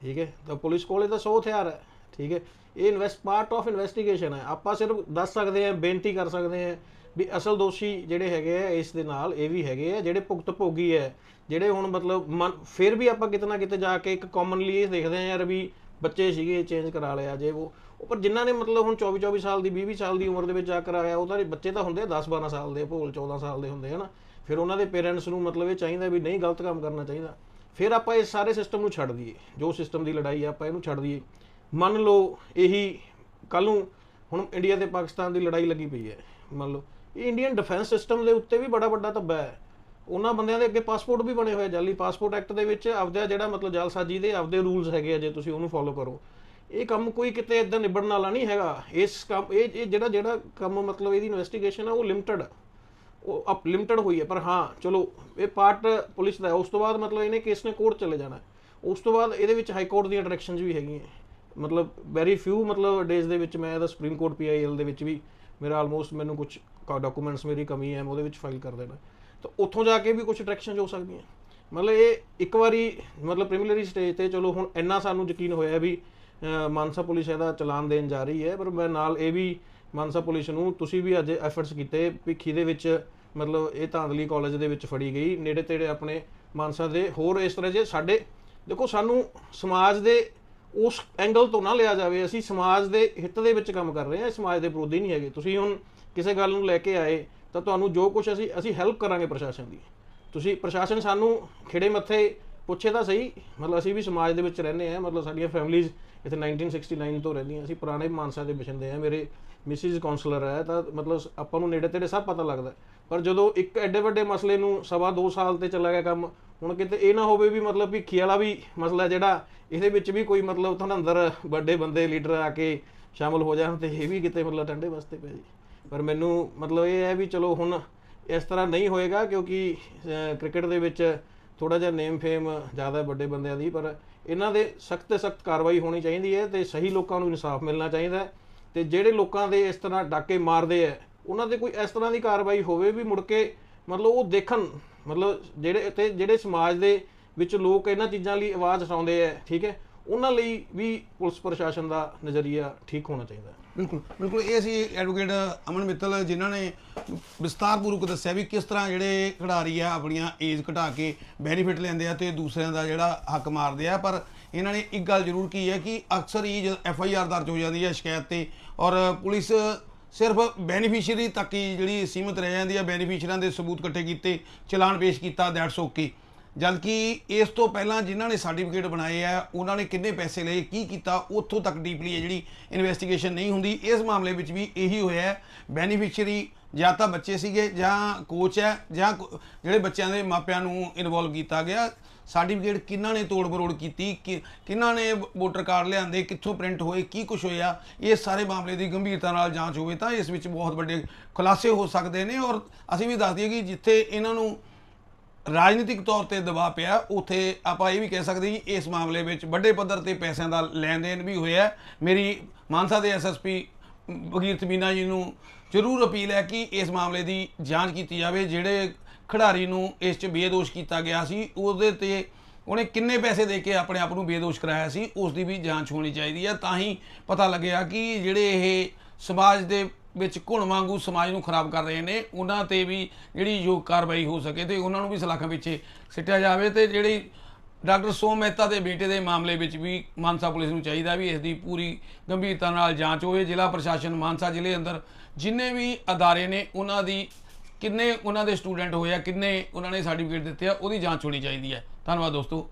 ਠੀਕ ਹੈ? ਤਾਂ ਪੁਲਿਸ ਕੋਲੇ ਤਾਂ ਸੌ ਹਥਿਆਰ ਹੈ। ਠੀਕ ਹੈ? ਇਹ ਇਨਵੈਸਟ ਪਾਰਟ ਆਫ ਇਨਵੈਸਟੀਗੇਸ਼ਨ ਹੈ। ਆਪਾਂ ਸਿਰਫ ਦੱਸ ਸਕਦੇ ਹਾਂ, ਬੇਨਤੀ ਕਰ ਸਕਦੇ ਹਾਂ ਵੀ ਅਸਲ ਦੋਸ਼ੀ ਜਿਹੜੇ ਹੈਗੇ ਆ, ਇਸ ਦੇ ਨਾਲ ਇਹ ਵੀ ਹੈਗੇ ਆ, ਜਿਹੜੇ ਭੁਗਤ ਭੋਗੀ ਹੈ, ਜਿਹੜੇ ਹੁਣ ਮਤਲਬ ਮਨ- ਫਿਰ ਵੀ ਆਪਾਂ ਕਿਤੇ ਨਾ ਕਿਤੇ ਜਾ ਕੇ ਇੱਕ ਕਾਮਨਲੀ ਇਹ ਦੇਖਦੇ ਆ ਯਾਰ ਵੀ ਬੱਚੇ ਸੀਗੇ ਚੇਂਜ ਕਰਾ ਲਿਆ ਜੇ ਉਹ ਉਹ ਪਰ ਜਿਨ੍ਹਾਂ ਨੇ ਮਤਲਬ ਹੁਣ 24 24 ਸਾਲ ਦੀ 20 20 ਸਾਲ ਦੀ ਉਮਰ ਦੇ ਵਿੱਚ ਜਾ ਕਰਾਇਆ ਉਹਨਾਂ ਦੇ ਬੱਚੇ ਤਾਂ ਹੁੰਦੇ ਆ 10 12 ਸਾਲ ਦੇ, ਭੋਲ 14 ਸਾਲ ਦੇ ਹੁੰਦੇ ਹਨਾ ਫਿਰ ਉਹਨਾਂ ਦੇ ਪੇਰੈਂਟਸ ਨੂੰ ਮਤਲਬ ਇਹ ਚਾਹੀਦਾ ਵੀ ਨਹੀਂ ਗਲਤ ਕੰਮ ਕਰਨਾ ਚਾਹੀਦਾ। ਫਿਰ ਆਪਾਂ ਇਸ ਸਾਰੇ ਸਿਸਟਮ ਨੂੰ ਛੱਡ ਦਈਏ। ਜੋ ਸਿਸਟਮ ਦੀ ਲੜਾਈ ਆ, ਆਪਾਂ ਇਹਨੂੰ ਛੱਡ ਦਈਏ। ਮੰਨ ਲਓ ਇਹੀ ਕੱਲ ਨੂੰ ਹੁਣ ਇੰਡੀਆ ਤੇ ਪਾਕਿਸਤਾਨ ਦੀ ਲੜਾਈ ਲੱਗੀ ਪਈ ਹੈ, ਮੰਨ ਲਓ। ਇਹ ਇੰਡੀਅਨ ਡਿਫੈਂਸ ਸਿਸਟਮ ਦੇ ਉੱਤੇ ਵੀ ਬੜਾ ਵੱਡਾ ਧੱਬਾ ਹੈ। ਉਹਨਾਂ ਬੰਦਿਆਂ ਦੇ ਅੱਗੇ ਪਾਸਪੋਰਟ ਵੀ ਬਣੇ ਹੋਏ ਆ ਜਾਲੀ ਪਾਸਪੋਰਟ ਐਕਟ ਦੇ ਵਿੱਚ ਆਪਦਾ ਜਿਹੜਾ ਮਤਲਬ ਜਾਲਸਾਜੀ ਦੇ ਆਪਦੇ ਰੂਲਸ ਹੈਗੇ ਆ, ਜੇ ਤੁਸੀਂ ਉਹਨੂੰ ਫੋਲੋ ਕਰੋ। ਇਹ ਕੰਮ ਕੋਈ ਕਿਤੇ ਇਦਾਂ ਨਿਬੜਨ ਵਾਲਾ ਨਹੀਂ ਹੈਗਾ। ਇਸ ਕੰਮ ਇਹ ਜਿਹੜਾ ਜਿਹੜਾ ਕੰਮ ਮਤਲਬ ਇਹਦੀ ਇਨਵੈਸਟੀਗੇਸ਼ਨ ਆ, ਉਹ ਲਿਮਟਿਡ ਉਹ ਅਪ ਲਿਮਟਿਡ ਹੋਈ ਹੈ। ਪਰ ਹਾਂ, ਚਲੋ, ਇਹ ਪਾਰਟ ਪੁਲਿਸ ਦਾ ਉਸ ਤੋਂ ਬਾਅਦ ਮਤਲਬ ਇਹਨੇ ਕੇਸ ਨੇ ਕੋਰਟ ਚਲੇ ਜਾਣਾ। ਉਸ ਤੋਂ ਬਾਅਦ ਇਹਦੇ ਵਿੱਚ ਹਾਈ ਕੋਰਟ ਦੀਆਂ ਡਾਇਰੈਕਸ਼ਨਸ ਵੀ ਹੈਗੀਆਂ। ਮਤਲਬ ਵੈਰੀ ਫਿਊ ਮਤਲਬ ਡੇਜ਼ ਦੇ ਵਿੱਚ ਮੈਂ ਇਹਦਾ ਸੁਪਰੀਮ ਕੋਰਟ ਪੀਆਈਐਲ ਦੇ ਵਿੱਚ ਵੀ ਮੇਰਾ ਆਲਮੋਸਟ ਮੈਨੂੰ ਕੁਝ ਡਾਕੂਮੈਂਟਸ ਮੇਰੀ ਕਮੀ ਹੈ, ਮੈਂ ਉਹਦੇ ਵਿੱਚ ਫਾਈਲ ਕਰ ਦੇਣਾ। ਤਾਂ ਉੱਥੋਂ ਜਾ ਕੇ ਵੀ ਕੁਝ ਡਾਇਰੈਕਸ਼ਨਸ ਹੋ ਸਕਦੀਆਂ। ਮਤਲਬ ਇਹ ਇੱਕ ਵਾਰੀ ਮਤਲਬ ਪ੍ਰੀਲਿਮਿਨਰੀ ਸਟੇਜ ਤੇ ਚਲੋ ਹੁਣ ਇੰਨਾ ਸਾਨੂੰ ਯਕੀਨ ਹੋਇਆ ਵੀ ਮਾਨਸਾ ਪੁਲਿਸ ਇਹਦਾ ਚਲਾਨ ਦੇਣ ਜਾ ਰਹੀ ਹੈ, ਪਰ ਮੈਂ ਨਾਲ ਇਹ ਵੀ ਮਾਨਸਾ ਪੁਲਿਸ ਨੂੰ ਤੁਸੀਂ ਵੀ ਅੱਜ ਐਫਰਟਸ ਕੀਤੇ ਭਿੱਖੀ ਦੇ ਵਿੱਚ ਮਤਲਬ ਇਹ ਧਾਂਦਲੀ ਕਾਲਜ ਦੇ ਵਿੱਚ ਫੜੀ ਗਈ। ਨੇੜੇ ਤੇੜੇ ਆਪਣੇ ਮਾਨਸਾ ਦੇ ਹੋਰ ਇਸ ਤਰ੍ਹਾਂ ਜੇ ਸਾਡੇ ਦੇਖੋ ਸਾਨੂੰ ਸਮਾਜ ਦੇ ਉਸ ਐਂਗਲ ਤੋਂ ਨਾ ਲਿਆ ਜਾਵੇ, ਅਸੀਂ ਸਮਾਜ ਦੇ ਹਿੱਤ ਦੇ ਵਿੱਚ ਕੰਮ ਕਰ ਰਹੇ ਹਾਂ ਸਮਾਜ ਦੇ ਵਿਰੋਧੀ ਨਹੀਂ ਹੈਗੇ। ਤੁਸੀਂ ਹੁਣ ਕਿਸੇ ਗੱਲ ਨੂੰ ਲੈ ਕੇ ਆਏ, ਤਾਂ ਤੁਹਾਨੂੰ ਜੋ ਕੁਝ ਅਸੀਂ ਅਸੀਂ ਹੈਲਪ ਕਰਾਂਗੇ ਪ੍ਰਸ਼ਾਸਨ ਦੀ। ਤੁਸੀਂ, ਪ੍ਰਸ਼ਾਸਨ ਸਾਨੂੰ ਖਿੜੇ ਮੱਥੇ ਪੁੱਛੇ ਤਾਂ ਸਹੀ, ਮਤਲਬ ਅਸੀਂ ਵੀ ਸਮਾਜ ਦੇ ਵਿੱਚ ਰਹਿੰਦੇ ਆ ਮਤਲਬ ਸਾਡੀਆਂ ਫੈਮਿਲੀਜ਼ ਇੱਥੇ 1969 ਤੋਂ ਰਹਿੰਦੀਆਂ, ਅਸੀਂ ਪੁਰਾਣੇ ਮਾਨਸਾ ਦੇ ਵਸਿੰਦੇ ਆ ਮੇਰੇ ਮਿਸਿਸ ਕਾਉਂਸਲਰ ਹੈ ਤਾਂ ਮਤਲਬ ਆਪਾਂ ਨੂੰ ਨੇੜੇ ਤੇੜੇ ਸਭ ਪਤਾ ਲੱਗਦਾ। ਪਰ ਜਦੋਂ ਇੱਕ ਐਡੇ ਵੱਡੇ ਮਸਲੇ ਨੂੰ ਸਵਾ 2 ਸਾਲ ਤੇ ਚਲਾ ਗਿਆ ਕੰਮ ਹੁਣ ਕਿਤੇ ਇਹ ਨਾ ਹੋਵੇ ਵੀ ਮਤਲਬ ਭਿੱਖੀ ਵਾਲਾ ਵੀ ਮਸਲਾ ਜਿਹੜਾ, ਇਹਦੇ ਵਿੱਚ ਵੀ ਕੋਈ ਮਤਲਬ ਤੁਹਾਨੂੰ ਅੰਦਰ ਵੱਡੇ ਬੰਦੇ, ਲੀਡਰ ਆ ਕੇ ਸ਼ਾਮਲ ਹੋ ਜਾਣ ਤੇ ਇਹ ਵੀ ਕਿਤੇ ਮਤਲਬ ਠੰਡੇ ਵਾਸਤੇ ਪੈ ਜੀ। ਪਰ ਮੈਨੂੰ ਮਤਲਬ ਇਹ ਹੈ ਵੀ ਚਲੋ ਹੁਣ ਇਸ ਤਰ੍ਹਾਂ ਨਹੀਂ ਹੋਏਗਾ ਕਿਉਂਕਿ ਕ੍ਰਿਕਟ ਦੇ ਵਿੱਚ ਥੋੜਾ ਜਿਹਾ ਨੇਮ ਫੇਮ ਜ਼ਿਆਦਾ ਵੱਡੇ ਬੰਦਿਆਂ ਦੀ, ਪਰ ਇਹਨਾਂ ਦੇ ਸਖਤ ਤੇ ਸਖਤ ਕਾਰਵਾਈ ਹੋਣੀ ਚਾਹੀਦੀ ਹੈ ਤੇ ਸਹੀ ਲੋਕਾਂ ਨੂੰ ਇਨਸਾਫ ਮਿਲਣਾ ਚਾਹੀਦਾ ਹੈ ਤੇ ਜਿਹੜੇ ਲੋਕਾਂ ਦੇ ਇਸ ਤਰ੍ਹਾਂ ਡਾਕੇ ਮਾਰਦੇ ਆ ਉਹਨਾਂ ਦੇ ਕੋਈ ਇਸ ਤਰ੍ਹਾਂ ਦੀ ਕਾਰਵਾਈ ਹੋਵੇ ਵੀ ਮੁੜ ਕੇ ਮਤਲਬ ਉਹ ਦੇਖਣ, ਮਤਲਬ ਜਿਹੜੇ ਤੇ ਜਿਹੜੇ ਸਮਾਜ ਦੇ ਵਿੱਚ ਲੋਕ ਇਹਨਾਂ ਚੀਜ਼ਾਂ ਲਈ ਆਵਾਜ਼ ਉਠਾਉਂਦੇ ਆ, ਠੀਕ ਹੈ, ਉਹਨਾਂ ਲਈ ਵੀ ਪੁਲਿਸ ਪ੍ਰਸ਼ਾਸਨ ਦਾ ਨਜ਼ਰੀਆ ਠੀਕ ਹੋਣਾ ਚਾਹੀਦਾ ਹੈ। ਬਿਲਕੁਲ ਬਿਲਕੁਲ, ਇਹ ਸੀ ਐਡਵੋਕੇਟ ਅਮਨ ਮਿੱਤਲ ਜਿਨ੍ਹਾਂ ਨੇ ਵਿਸਤਾਰਪੂਰਵਕ ਦੱਸਿਆ ਵੀ ਕਿਸ ਤਰ੍ਹਾਂ ਜਿਹੜੇ ਖਿਡਾਰੀ ਆ ਆਪਣੀਆਂ ਏਜ ਘਟਾ ਕੇ ਬੈਨੀਫਿਟ ਲੈਂਦੇ ਆ ਤੇ ਦੂਸਰਿਆਂ ਦਾ ਜਿਹੜਾ ਹੱਕ ਮਾਰਦੇ ਆ, ਪਰ ਇਹਨਾਂ ਨੇ ਇੱਕ ਗੱਲ ਜ਼ਰੂਰ ਕੀ ਹੈ ਕਿ ਅਕਸਰ ਹੀ ਜਦ ਐਫ ਆਈ ਆਰ ਦਰਜ ਹੋ ਜਾਂਦੀ ਹੈ ਸ਼ਿਕਾਇਤ ਤੇ ਔਰ ਪੁਲਿਸ ਸਿਰਫ ਬੈਨੀਫੀਸ਼ੀਅਰੀ ਤੱਕ ਹੀ ਜਿਹੜੀ ਸੀਮਿਤ ਰਹਿ ਜਾਂਦੀ ਹੈ ਬੈਨੀਫੀਸ਼ੀਅਰਾਂ ਦੇ ਸਬੂਤ ਇਕੱਠੇ ਕੀਤੇ, ਚਲਾਨ ਪੇਸ਼ ਕੀਤਾ ਦੈਟਸ ਓਕੇ ਜਦਕਿ ਇਸ ਤੋਂ ਪਹਿਲਾਂ ਜਿਨ੍ਹਾਂ ਨੇ ਸਰਟੀਫਿਕੇਟ ਬਣਾਏ ਆ, ਉਹਨਾਂ ਨੇ ਕਿੰਨੇ ਪੈਸੇ ਲਏ, ਕੀ ਕੀਤਾ, ਉੱਥੋਂ ਤੱਕ ਡੀਪਲੀ ਹੈ ਜਿਹੜੀ ਇਨਵੈਸਟੀਗੇਸ਼ਨ ਨਹੀਂ ਹੁੰਦੀ, ਇਸ ਮਾਮਲੇ ਵਿੱਚ ਵੀ ਇਹੀ ਹੋਇਆ ਹੈ ਬੈਨੀਫੀਸ਼ੀਅਰੀ ਜਾਂ ਤਾਂ ਬੱਚੇ ਸੀਗੇ ਜਾਂ ਕੋਚ ਹੈ, ਜਾਂ ਜਿਹੜੇ ਬੱਚਿਆਂ ਦੇ ਮਾਪਿਆਂ ਨੂੰ ਇਨਵੋਲਵ ਕੀਤਾ ਗਿਆ ਸਰਟੀਫਿਕੇਟ ਕਿਹਨਾਂ ਨੇ ਤੋੜ ਬਰੋੜ ਕੀਤੀ, ਕਿ- ਕਿਹਨਾਂ ਨੇ ਵੋਟਰ ਕਾਰਡ ਲਿਆਂਦੇ, ਕਿੱਥੋਂ ਪ੍ਰਿੰਟ ਹੋਏ, ਕੀ ਕੁਝ ਹੋਇਆ, ਇਹ ਸਾਰੇ ਮਾਮਲੇ ਦੀ ਗੰਭੀਰਤਾ ਨਾਲ ਜਾਂਚ ਹੋਵੇ ਤਾਂ ਇਸ ਵਿੱਚ ਬਹੁਤ ਵੱਡੇ ਖੁਲਾਸੇ ਹੋ ਸਕਦੇ ਨੇ ਔਰ ਅਸੀਂ ਵੀ ਦੱਸ ਦਈਏ ਕਿ ਜਿੱਥੇ ਇਹਨਾਂ ਨੂੰ ਰਾਜਨੀਤਿਕ ਤੌਰ ਤੇ ਦਬਾਅ ਪਿਆ, ਉਥੇ ਆਪਾਂ ਇਹ ਵੀ ਕਹਿ ਸਕਦੇ ਕਿ ਇਸ ਮਾਮਲੇ ਵਿੱਚ ਵੱਡੇ ਪੱਧਰ ਤੇ ਪੈਸਿਆਂ ਦਾ ਲੈਣ ਦੇਣ ਵੀ ਹੋਇਆ ਮੇਰੀ ਮਾਨਸਾ ਦੇ ਐਸਐਸਪੀ ਬਗੀਰਤ ਮੀਨਾ ਜੀ ਨੂੰ ਜ਼ਰੂਰ ਅਪੀਲ ਹੈ ਕਿ ਇਸ ਮਾਮਲੇ ਦੀ ਜਾਂਚ ਕੀਤੀ ਜਾਵੇ, ਜਿਹੜੇ ਖਿਡਾਰੀ ਨੂੰ ਇਸ 'ਚ ਬੇਦੋਸ਼ ਕੀਤਾ ਗਿਆ ਸੀ, ਉਹਦੇ ਤੇ ਉਹਨੇ ਕਿੰਨੇ ਪੈਸੇ ਦੇ ਕੇ ਆਪਣੇ ਆਪ ਨੂੰ ਬੇਦੋਸ਼ ਕਰਾਇਆ ਸੀ, ਉਸ ਦੀ ਵੀ ਜਾਂਚ ਹੋਣੀ ਚਾਹੀਦੀ ਹੈ ਤਾਂ ਹੀ ਪਤਾ ਲੱਗਿਆ ਕਿ ਜਿਹੜੇ ਇਹ ਸਮਾਜ ਦੇ ਵਿੱਚ ਘੁਣ ਵਾਂਗੂ ਸਮਾਜ ਨੂੰ ਖਰਾਬ ਕਰ ਰਹੇ ਨੇ, ਉਹਨਾਂ ਤੇ ਵੀ ਜਿਹੜੀ ਯੋਗ ਕਾਰਵਾਈ ਹੋ ਸਕੇ ਤੇ ਉਹਨਾਂ ਨੂੰ ਵੀ ਸਲਾਖਾਂ ਪਿੱਛੇ ਸਿੱਟਿਆ ਜਾਵੇ ਤੇ ਜਿਹੜੀ ਡਾਕਟਰ ਸੋਮ ਮਹਿਤਾ ਦੇ ਬੇਟੇ ਦੇ ਮਾਮਲੇ ਵਿੱਚ ਵੀ ਮਾਨਸਾ ਪੁਲਿਸ ਨੂੰ ਚਾਹੀਦਾ ਵੀ ਇਸ ਦੀ ਪੂਰੀ ਗੰਭੀਰਤਾ ਨਾਲ ਜਾਂਚ ਹੋਵੇ। ਜ਼ਿਲ੍ਹਾ ਪ੍ਰਸ਼ਾਸਨ ਮਾਨਸਾ ਜ਼ਿਲ੍ਹੇ ਅੰਦਰ ਜਿੰਨੇ ਵੀ ਅਦਾਰੇ ਨੇ, ਉਹਨਾਂ ਦੀ ਕਿੰਨੇ ਉਹਨਾਂ ਦੇ ਸਟੂਡੈਂਟ ਹੋਏ ਆ, ਕਿੰਨੇ ਉਹਨਾਂ ਨੇ ਸਰਟੀਫਿਕੇਟ ਦਿੱਤੇ ਆ, ਉਹਦੀ ਜਾਂਚ ਹੋਣੀ ਚਾਹੀਦੀ ਹੈ। ਧੰਨਵਾਦ ਦੋਸਤੋ।